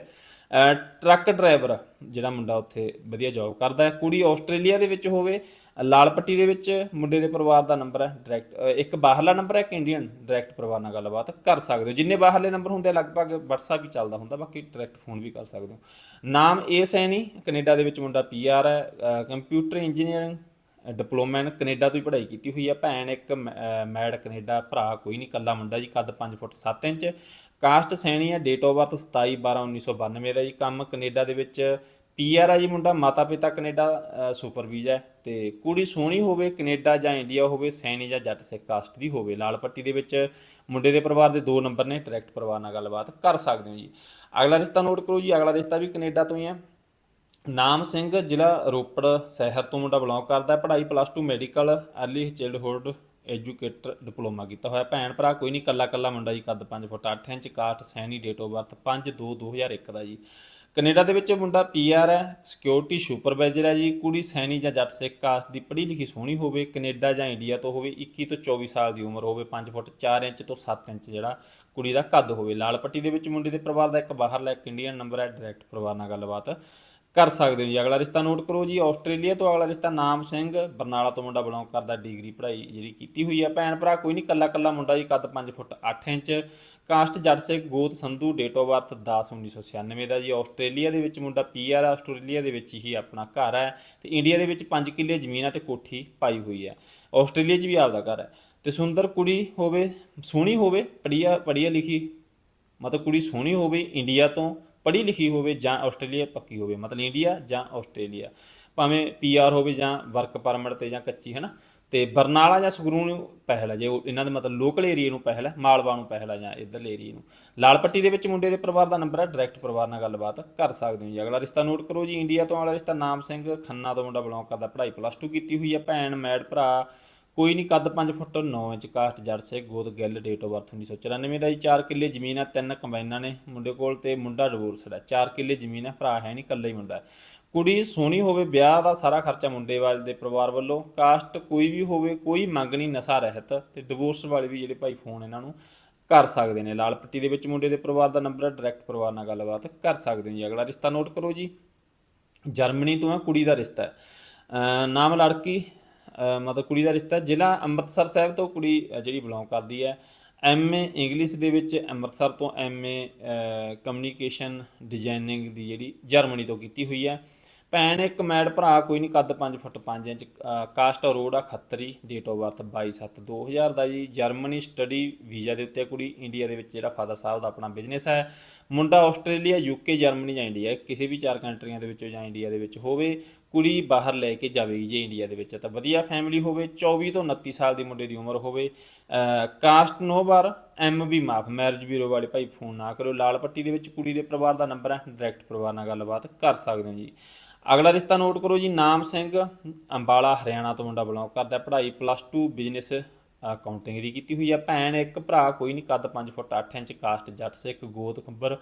ਟਰੱਕ ਡਰਾਈਵਰ ਜਿਹੜਾ ਮੁੰਡਾ ਉੱਥੇ ਵਧੀਆ ਜੌਬ ਕਰਦਾ ਹੈ। ਕੁੜੀ ਆਸਟ੍ਰੇਲੀਆ ਦੇ ਵਿੱਚ ਹੋਵੇ ਲਾਲ ਪੱਟੀ ਦੇ ਵਿੱਚ ਮੁੰਡੇ ਦੇ ਪਰਿਵਾਰ ਦਾ ਨੰਬਰ ਹੈ ਡਾਇਰੈਕਟ ਇੱਕ ਬਾਹਰਲਾ ਨੰਬਰ ਹੈ ਇੱਕ ਇੰਡੀਅਨ ਡਾਇਰੈਕਟ ਪਰਿਵਾਰ ਨਾਲ ਗੱਲਬਾਤ ਕਰ ਸਕਦੇ ਹੋ। ਜਿੰਨੇ ਬਾਹਰਲੇ ਨੰਬਰ ਹੁੰਦੇ ਆ, ਲਗਭਗ WhatsApp ਵੀ ਚੱਲਦਾ ਹੁੰਦਾ ਬਾਕੀ ਡਾਇਰੈਕਟ ਫੋਨ ਵੀ ਕਰ ਸਕਦੇ ਹੋ। ਨਾਮ ਏ ਸੈਣੀ ਕੈਨੇਡਾ ਦੇ ਵਿੱਚ ਮੁੰਡਾ ਪੀਆਰ ਹੈ computer engineering diploma in Canada ਤੋਂ ਹੀ ਪੜ੍ਹਾਈ ਕੀਤੀ ਹੋਈ ਹੈ। ਭੈਣ ਇੱਕ ਮ- ਮੈਡ ਕੈਨੇਡਾ ਭਰਾ ਕੋਈ ਨਹੀਂ ਕੱਲਾ ਮੁੰਡਾ ਜੀ ਕੱਦ 5 ਫੁੱਟ 7 ਇੰਚ। ਕਾਸਟ ਸੈਣੀ ਹੈ ਡੇਟ ਆਫ ਬਰਥ 27 12 1992 ਦਾ ਜੀ। ਕੰਮ ਕੈਨੇਡਾ ਦੇ ਵਿੱਚ ਪੀਆਰ ਹੈ ਜੀ ਮੁੰਡਾ ਮਾਤਾ ਪਿਤਾ ਕੈਨੇਡਾ ਸੁਪਰ ਵੀਜ਼ਾ ਹੈ ਤੇ ਕੁੜੀ ਸੋਹਣੀ ਹੋਵੇ, ਕੈਨੇਡਾ ਜਾਂ ਇੰਡੀਆ ਹੋਵੇ, ਸੈਣੀ ਜਾਂ ਜੱਟ ਸਿੱਖ ਕਾਸਟ ਦੀ ਹੋਵੇ, ਲਾਲ ਪੱਟੀ ਦੇ ਵਿੱਚ ਮੁੰਡੇ ਦੇ ਪਰਿਵਾਰ ਦੇ ਦੋ ਨੰਬਰ ਨੇ, ਡਾਇਰੈਕਟ ਪਰਿਵਾਰ ਨਾਲ ਗੱਲਬਾਤ ਕਰ ਸਕਦੇ ਹੋ ਜੀ। ਅਗਲਾ ਰਿਸ਼ਤਾ ਨੋਟ ਕਰੋ ਜੀ, ਅਗਲਾ ਰਿਸ਼ਤਾ ਵੀ ਕੈਨੇਡਾ ਤੋਂ ਹੀ ਹੈ। ਨਾਮ ਸਿੰਘ, ਜ਼ਿਲ੍ਹਾ ਰੋਪੜ, ਸ਼ਹਿਰ ਤੋਂ ਮੁੰਡਾ ਬਿਲੋਂਗ ਕਰਦਾ, ਪੜ੍ਹਾਈ plus 2 medical early childhood educator diploma ਕੀਤਾ ਹੋਇਆ। ਭੈਣ ਭਰਾ ਕੋਈ ਨਹੀਂ ਕੱਲਾ ਕੱਲਾ ਮੁੰਡਾ ਜੀ, ਕੱਦ 5 foot 8 inch, caste, Saini date of birth 5 2 2001 ਦਾ ਜੀ। ਕੈਨੇਡਾ ਦੇ ਵਿੱਚ ਮੁੰਡਾ ਪੀਆਰ ਹੈ ਸਿਕਿਉਰਿਟੀ ਸੁਪਰਵਾਈਜ਼ਰ ਹੈ ਜੀ, ਕੁੜੀ ਸੈਣੀ ਜਾਂ ਜੱਟ ਸਿੱਖ ਕਾਸਟ ਦੀ ਪੜ੍ਹੀ ਲਿਖੀ ਸੋਹਣੀ ਹੋਵੇ, ਕੈਨੇਡਾ ਜਾਂ ਇੰਡੀਆ ਤੋਂ ਹੋਵੇ 21 ਤੋਂ 24 ਸਾਲ ਦੀ ਉਮਰ ਹੋਵੇ 5 ਫੁੱਟ 4 ਇੰਚ ਤੋਂ 7 ਇੰਚ ਜਿਹੜਾ ਕੁੜੀ ਦਾ ਕੱਦ ਹੋਵੇ। ਲਾਲ ਪੱਟੀ ਦੇ ਵਿੱਚ ਮੁੰਡੇ ਦੇ ਪਰਿਵਾਰ ਦਾ ਇੱਕ ਬਾਹਰਲਾ ਇੱਕ ਇੰਡੀਅਨ ਨੰਬਰ ਹੈ ਡਾਇਰੈਕਟ ਪਰਿਵਾਰ ਨਾਲ ਗੱਲਬਾਤ ਕਰ ਸਕਦੇ ਹੋ ਜੀ। ਅਗਲਾ ਰਿਸ਼ਤਾ ਨੋਟ ਕਰੋ ਜੀ, ਆਸਟ੍ਰੇਲੀਆ ਤੋਂ ਅਗਲਾ ਰਿਸ਼ਤਾ ਨਾਮ ਸਿੰਘ, ਬਰਨਾਲਾ ਤੋਂ ਮੁੰਡਾ ਬਿਲੋਂਗ ਕਰਦਾ ਡਿਗਰੀ ਪੜ੍ਹਾਈ ਜਿਹੜੀ ਕੀਤੀ ਹੋਈ ਹੈ। ਭੈਣ ਭਰਾ ਕੋਈ ਨਹੀਂ ਕੱਲਾ ਕੱਲਾ ਮੁੰਡਾ ਜੀ, ਕੱਦ 5 ਫੁੱਟ 8 ਇੰਚ ਕਾਸਟ ਜੱਟ ਸਿੱਖ ਗੋਤ ਸੰਧੂ ਡੇਟ ਆਫ ਬਰਥ 10 1996 ਦਾ ਜੀ। ਆਸਟ੍ਰੇਲੀਆ ਦੇ ਵਿੱਚ ਮੁੰਡਾ ਪੀਆਰ ਆਸਟ੍ਰੇਲੀਆ ਦੇ ਵਿੱਚ ਹੀ ਆਪਣਾ ਘਰ ਹੈ ਤੇ ਇੰਡੀਆ ਦੇ ਵਿੱਚ 5 ਕਿੱਲੇ ਜ਼ਮੀਨ ਹੈ ਤੇ ਕੋਠੀ ਪਾਈ ਹੋਈ ਹੈ। ਆਸਟ੍ਰੇਲੀਆ 'ਚ ਵੀ ਆਪਦਾ ਘਰ ਹੈ। ਤੇ ਸੁੰਦਰ ਕੁੜੀ ਹੋਵੇ, ਸੋਹਣੀ ਹੋਵੇ ਪੜੀਆ ਪੜੀਆ ਲਿਖੀ, ਮਤਲਬ ਕੁੜੀ ਸੋਹਣੀ ਹੋਵੇ ਇੰਡੀਆ ਤੋਂ, ਪੜ੍ਹੀ ਲਿਖੀ ਹੋਵੇ ਜਾਂ ਆਸਟ੍ਰੇਲੀਆ ਪੱਕੀ ਹੋਵੇ, ਮਤਲਬ ਇੰਡੀਆ ਜਾਂ ਆਸਟ੍ਰੇਲੀਆ। ਭਾਵੇਂ ਪੀਆਰ ਹੋਵੇ ਜਾਂ ਵਰਕ ਪਰਮਿਟ ਤੇ ਜਾਂ ਕੱਚੀ, ਹੈ ਨਾ? ਤੇ ਬਰਨਾਲਾ ਜਾਂ ਸੰਗਰੂਰ ਨੂੰ ਪਹਿਲ ਹੈ, ਜੇ ਉਹ ਇਹਨਾਂ ਦੇ ਮਤਲਬ ਲੋਕਲ ਏਰੀਆ ਨੂੰ ਪਹਿਲ ਹੈ, ਮਾਲਵਾ ਨੂੰ ਪਹਿਲ ਹੈ ਜਾਂ ਇੱਧਰਲੇ ਏਰੀਆ ਨੂੰ। ਲਾਲ ਪੱਟੀ ਦੇ ਵਿੱਚ ਮੁੰਡੇ ਦੇ ਪਰਿਵਾਰ ਦਾ ਨੰਬਰ ਹੈ ਡਾਇਰੈਕਟ ਪਰਿਵਾਰ ਨਾਲ ਗੱਲਬਾਤ ਕਰ ਸਕਦੇ ਹੋ ਜੀ। ਅਗਲਾ ਰਿਸ਼ਤਾ ਨੋਟ ਕਰੋ ਜੀ ਇੰਡੀਆ ਤੋਂ ਅਗਲਾ ਰਿਸ਼ਤਾ ਨਾਮ ਸਿੰਘ ਖੰਨਾ ਤੋਂ ਮੁੰਡਾ ਬਿਲੋਂਗ ਕਰਦਾ, ਪੜ੍ਹਾਈ ਪਲੱਸ 2 ਕੀਤੀ ਹੋਈ ਹੈ, ਭੈਣ ਮੈਡ ਭਰਾ, ਕੋਈ ਨਹੀਂ ਕੱਦ 5 ਫੁੱਟ 9 ਇੰਚ ਕਾਸਟ ਜੜ ਸੇ ਗੋਦ, ਗਿੱਲ ਡੇਟ ਆਫ ਬਰਥ 1994 ਦਾ ਜੀ। 4 ਕਿੱਲੇ ਜ਼ਮੀਨ ਹੈ, ਤਿੰਨ ਕੰਬਾਈਨਾਂ ਨੇ ਮੁੰਡੇ ਕੋਲ ਤੇ ਮੁੰਡਾ ਡਿਵੋਰਸਡ ਹੈ। 4 ਕਿੱਲੇ ਜ਼ਮੀਨ ਹੈ, ਭਰਾ ਹੈ ਨਹੀਂ ਇਕੱਲਾ ਹੀ ਮੁੰਡਾ ਹੈ। ਕੁੜੀ ਸੋਹਣੀ ਹੋਵੇ, ਵਿਆਹ ਦਾ ਸਾਰਾ ਖਰਚਾ ਮੁੰਡੇ ਵਾਲੇ ਦੇ ਪਰਿਵਾਰ ਵੱਲੋਂ ਕਾਸਟ ਕੋਈ ਵੀ ਹੋਵੇ, ਕੋਈ ਮੰਗ ਨਹੀਂ, ਨਸ਼ਾ ਰਹਿਤ ਤੇ ਡਿਵੋਰਸ ਵਾਲੇ ਵੀ ਜਿਹੜੇ ਭਾਈ ਫੋਨ ਇਹਨਾਂ ਨੂੰ ਕਰ ਸਕਦੇ ਨੇ। ਲਾਲ ਪੱਟੀ ਦੇ ਵਿੱਚ ਮੁੰਡੇ ਦੇ ਪਰਿਵਾਰ ਦਾ ਨੰਬਰ ਹੈ ਡਾਇਰੈਕਟ ਪਰਿਵਾਰ ਨਾਲ ਗੱਲਬਾਤ ਕਰ ਸਕਦੇ ਹੋ ਜੀ। ਅਗਲਾ ਰਿਸ਼ਤਾ ਨੋਟ ਕਰੋ ਜੀ। ਜਰਮਨੀ ਤੋਂ ਹੈ ਕੁੜੀ ਦਾ ਰਿਸ਼ਤਾ। ਹੈ ਨਾਮ ਲੜਕੀ ਮਤਲਬ ਕੁੜੀ ਦਾ ਰਿਸ਼ਤਾ ਜ਼ਿਲ੍ਹਾ ਅੰਮ੍ਰਿਤਸਰ ਸਾਹਿਬ ਤੋਂ ਕੁੜੀ ਜਿਹੜੀ ਬਿਲੋਂਗ ਕਰਦੀ ਹੈ। ਐਮਏ ਇੰਗਲਿਸ਼ ਦੇ ਵਿੱਚ ਅੰਮ੍ਰਿਤਸਰ ਤੋਂ ਐਮਏ ਕਮਿਊਨੀਕੇਸ਼ਨ ਡਿਜ਼ਾਈਨਿੰਗ ਦੀ ਜਿਹੜੀ ਜਰਮਨੀ ਤੋਂ ਕੀਤੀ ਹੋਈ ਹੈ। ਭੈਣ, ਇੱਕ ਮੈਡ ਭਰਾ ਕੋਈ ਨਹੀਂ ਕੱਦ 5 ਫੁੱਟ 5 ਇੰਚ, ਅਹ ਰੋਡ ਆ ਖੱਤਰੀ ਡੇਟ ਆਫ ਬਰਥ 22/7/2000 ਦਾ ਜੀ। ਜਰਮਨੀ ਸਟੱਡੀ ਵੀਜ਼ਾ ਦੇ ਉੱਤੇ ਕੁੜੀ ਇੰਡੀਆ ਦੇ ਵਿੱਚ ਜਿਹੜਾ ਫਾਦਰ ਸਾਹਿਬ ਦਾ ਆਪਣਾ ਬਿਜ਼ਨਸ ਹੈ। ਮੁੰਡਾ ਆਸਟ੍ਰੇਲੀਆ ਯੂਕੇ ਜਰਮਨੀ ਜਾਂ ਇੰਡੀਆ ਕਿਸੇ ਵੀ ਚਾਰ ਕੰਟਰੀਆਂ ਦੇ ਵਿੱਚੋਂ ਜਾਂ ਇੰਡੀਆ ਦੇ ਵਿੱਚ ਹੋਵੇ, ਕੁੜੀ ਬਾਹਰ ਲੈ ਕੇ ਜਾਵੇਗੀ ਜੇ ਇੰਡੀਆ ਦੇ ਵਿੱਚ। ਤਾਂ ਵਧੀਆ ਫੈਮਿਲੀ ਹੋਵੇ 24 ਤੋਂ 29 ਸਾਲ ਦੀ ਮੁੰਡੇ ਦੀ ਉਮਰ ਹੋਵੇ। ਕਾਸਟ ਨੋ ਬਾਰ ਐਮ ਵੀ ਮਾਫ ਮੈਰਿਜ ਬਿਊਰੋ ਵਾਲੇ ਭਾਈ ਫੋਨ ਨਾ ਕਰੋ ਲਾਲ ਪੱਟੀ ਦੇ ਵਿੱਚ ਕੁੜੀ ਦੇ ਪਰਿਵਾਰ ਦਾ ਨੰਬਰ ਹੈ ਡਾਇਰੈਕਟ ਪਰਿਵਾਰ ਨਾਲ ਗੱਲਬਾਤ ਕਰ ਸਕਦੇ ਹੋ ਜੀ। ਅਗਲਾ ਰਿਸ਼ਤਾ ਨੋਟ ਕਰੋ ਜੀ, ਨਾਮ ਸਿੰਘ, ਅੰਬਾਲਾ, ਹਰਿਆਣਾ ਤੋਂ ਮੁੰਡਾ ਬਿਲੋਂਗ ਕਰਦਾ ਪੜ੍ਹਾਈ ਪਲੱਸ 2 ਬਿਜ਼ਨਸ ਅਕਾਊਂਟਿੰਗ ਦੀ ਕੀਤੀ ਹੋਈ ਹੈ। ਭੈਣ, ਇੱਕ ਭਰਾ, ਕੋਈ ਨਹੀਂ ਕੱਦ 5 ਫੁੱਟ 8 ਇੰਚ ਕਾਸਟ ਜੱਟ ਸਿੱਖ, ਗੋਤ ਖੰਬਰ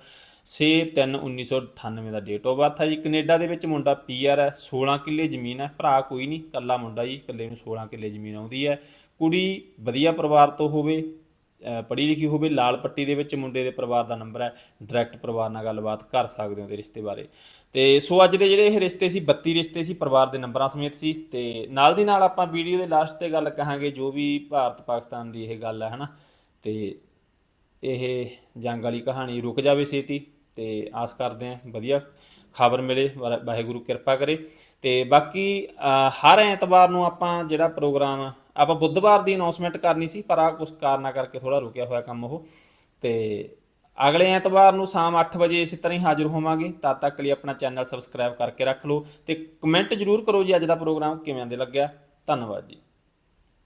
6/3/1998 ਦਾ ਡੇਟ ਆਫ ਬਰਥ ਹੈ ਜੀ। ਕੈਨੇਡਾ ਦੇ ਵਿੱਚ ਮੁੰਡਾ ਪੀਆਰ ਹੈ 16 ਕਿੱਲੇ ਜ਼ਮੀਨ ਹੈ। ਭਰਾ ਕੋਈ ਨਹੀਂ ਇਕੱਲਾ ਮੁੰਡਾ ਜੀ, ਇਕੱਲੇ ਨੂੰ 16 ਕਿੱਲੇ ਜ਼ਮੀਨ ਆਉਂਦੀ ਹੈ। ਕੁੜੀ ਵਧੀਆ ਪਰਿਵਾਰ ਤੋਂ ਹੋਵੇ ਪੜ੍ਹੀ ਲਿਖੀ ਹੋਵੇ, ਲਾਲ ਪੱਟੀ ਦੇ ਵਿੱਚ ਮੁੰਡੇ ਦੇ ਪਰਿਵਾਰ ਦਾ ਨੰਬਰ ਹੈ ਡਾਇਰੈਕਟ ਪਰਿਵਾਰ ਨਾਲ ਗੱਲਬਾਤ ਕਰ ਸਕਦੇ ਹੋ ਦੇ ਰਿਸ਼ਤੇ ਬਾਰੇ। ਤੇ ਸੋ ਅੱਜ ਦੇ ਜਿਹੜੇ ਇਹ ਰਿਸ਼ਤੇ ਸੀ 32 ਰਿਸ਼ਤੇ ਸੀ, ਪਰਿਵਾਰ ਦੇ ਨੰਬਰਾਂ ਸਮੇਤ ਸੀ, ਤੇ ਨਾਲ ਦੀ ਨਾਲ ਆਪਾਂ ਵੀਡੀਓ ਦੇ ਲਾਸਟ ਤੇ ਗੱਲ ਕਹਾਂਗੇ, ਜੋ ਵੀ ਭਾਰਤ ਪਾਕਿਸਤਾਨ ਦੀ ਇਹ ਗੱਲ ਹੈ, ਹਨਾ? ਤੇ ਇਹ ਜੰਗ ਵਾਲੀ ਕਹਾਣੀ ਰੁਕ ਜਾਵੇ ਸੇਤੀ ਤੇ ਆਸ ਕਰਦੇ ਹਾਂ ਵਧੀਆ ਖਬਰ ਮਿਲੇ ਵਾ- ਵਾਹਿਗੁਰੂ ਕਿਰਪਾ ਕਰੇ। ਤੇ ਬਾਕੀ ਹਰ ਐਤਵਾਰ ਨੂੰ ਆਪਾਂ ਜਿਹੜਾ ਪ੍ਰੋਗਰਾਮ ਆਪਾਂ ਬੁੱਧਵਾਰ ਦੀ ਅਨਾਉਂਸਮੈਂਟ ਕਰਨੀ ਸੀ, ਪਰ ਆ ਕੁਝ ਕਾਰਨਾਂ ਕਰਕੇ ਥੋੜਾ ਰੁਕਿਆ ਹੋਇਆ ਕੰਮ ਉਹ। ਤੇ ਅਗਲੇ ਐਤਵਾਰ ਨੂੰ ਸ਼ਾਮ 8 ਵਜੇ ਇਸੇ ਤਰ੍ਹਾਂ ਹੀ ਹਾਜ਼ਰ ਹੋਵਾਂਗੇ। ਤਦ ਤੱਕ ਲਈ ਆਪਣਾ ਚੈਨਲ ਸਬਸਕ੍ਰਾਈਬ ਕਰਕੇ ਰੱਖ ਲਓ ਤੇ ਕਮੈਂਟ ਜਰੂਰ ਕਰੋ ਜੀ ਅੱਜ ਦਾ ਪ੍ਰੋਗਰਾਮ ਕਿਵੇਂ ਦੇ ਲੱਗਿਆ। ਧੰਨਵਾਦ ਜੀ।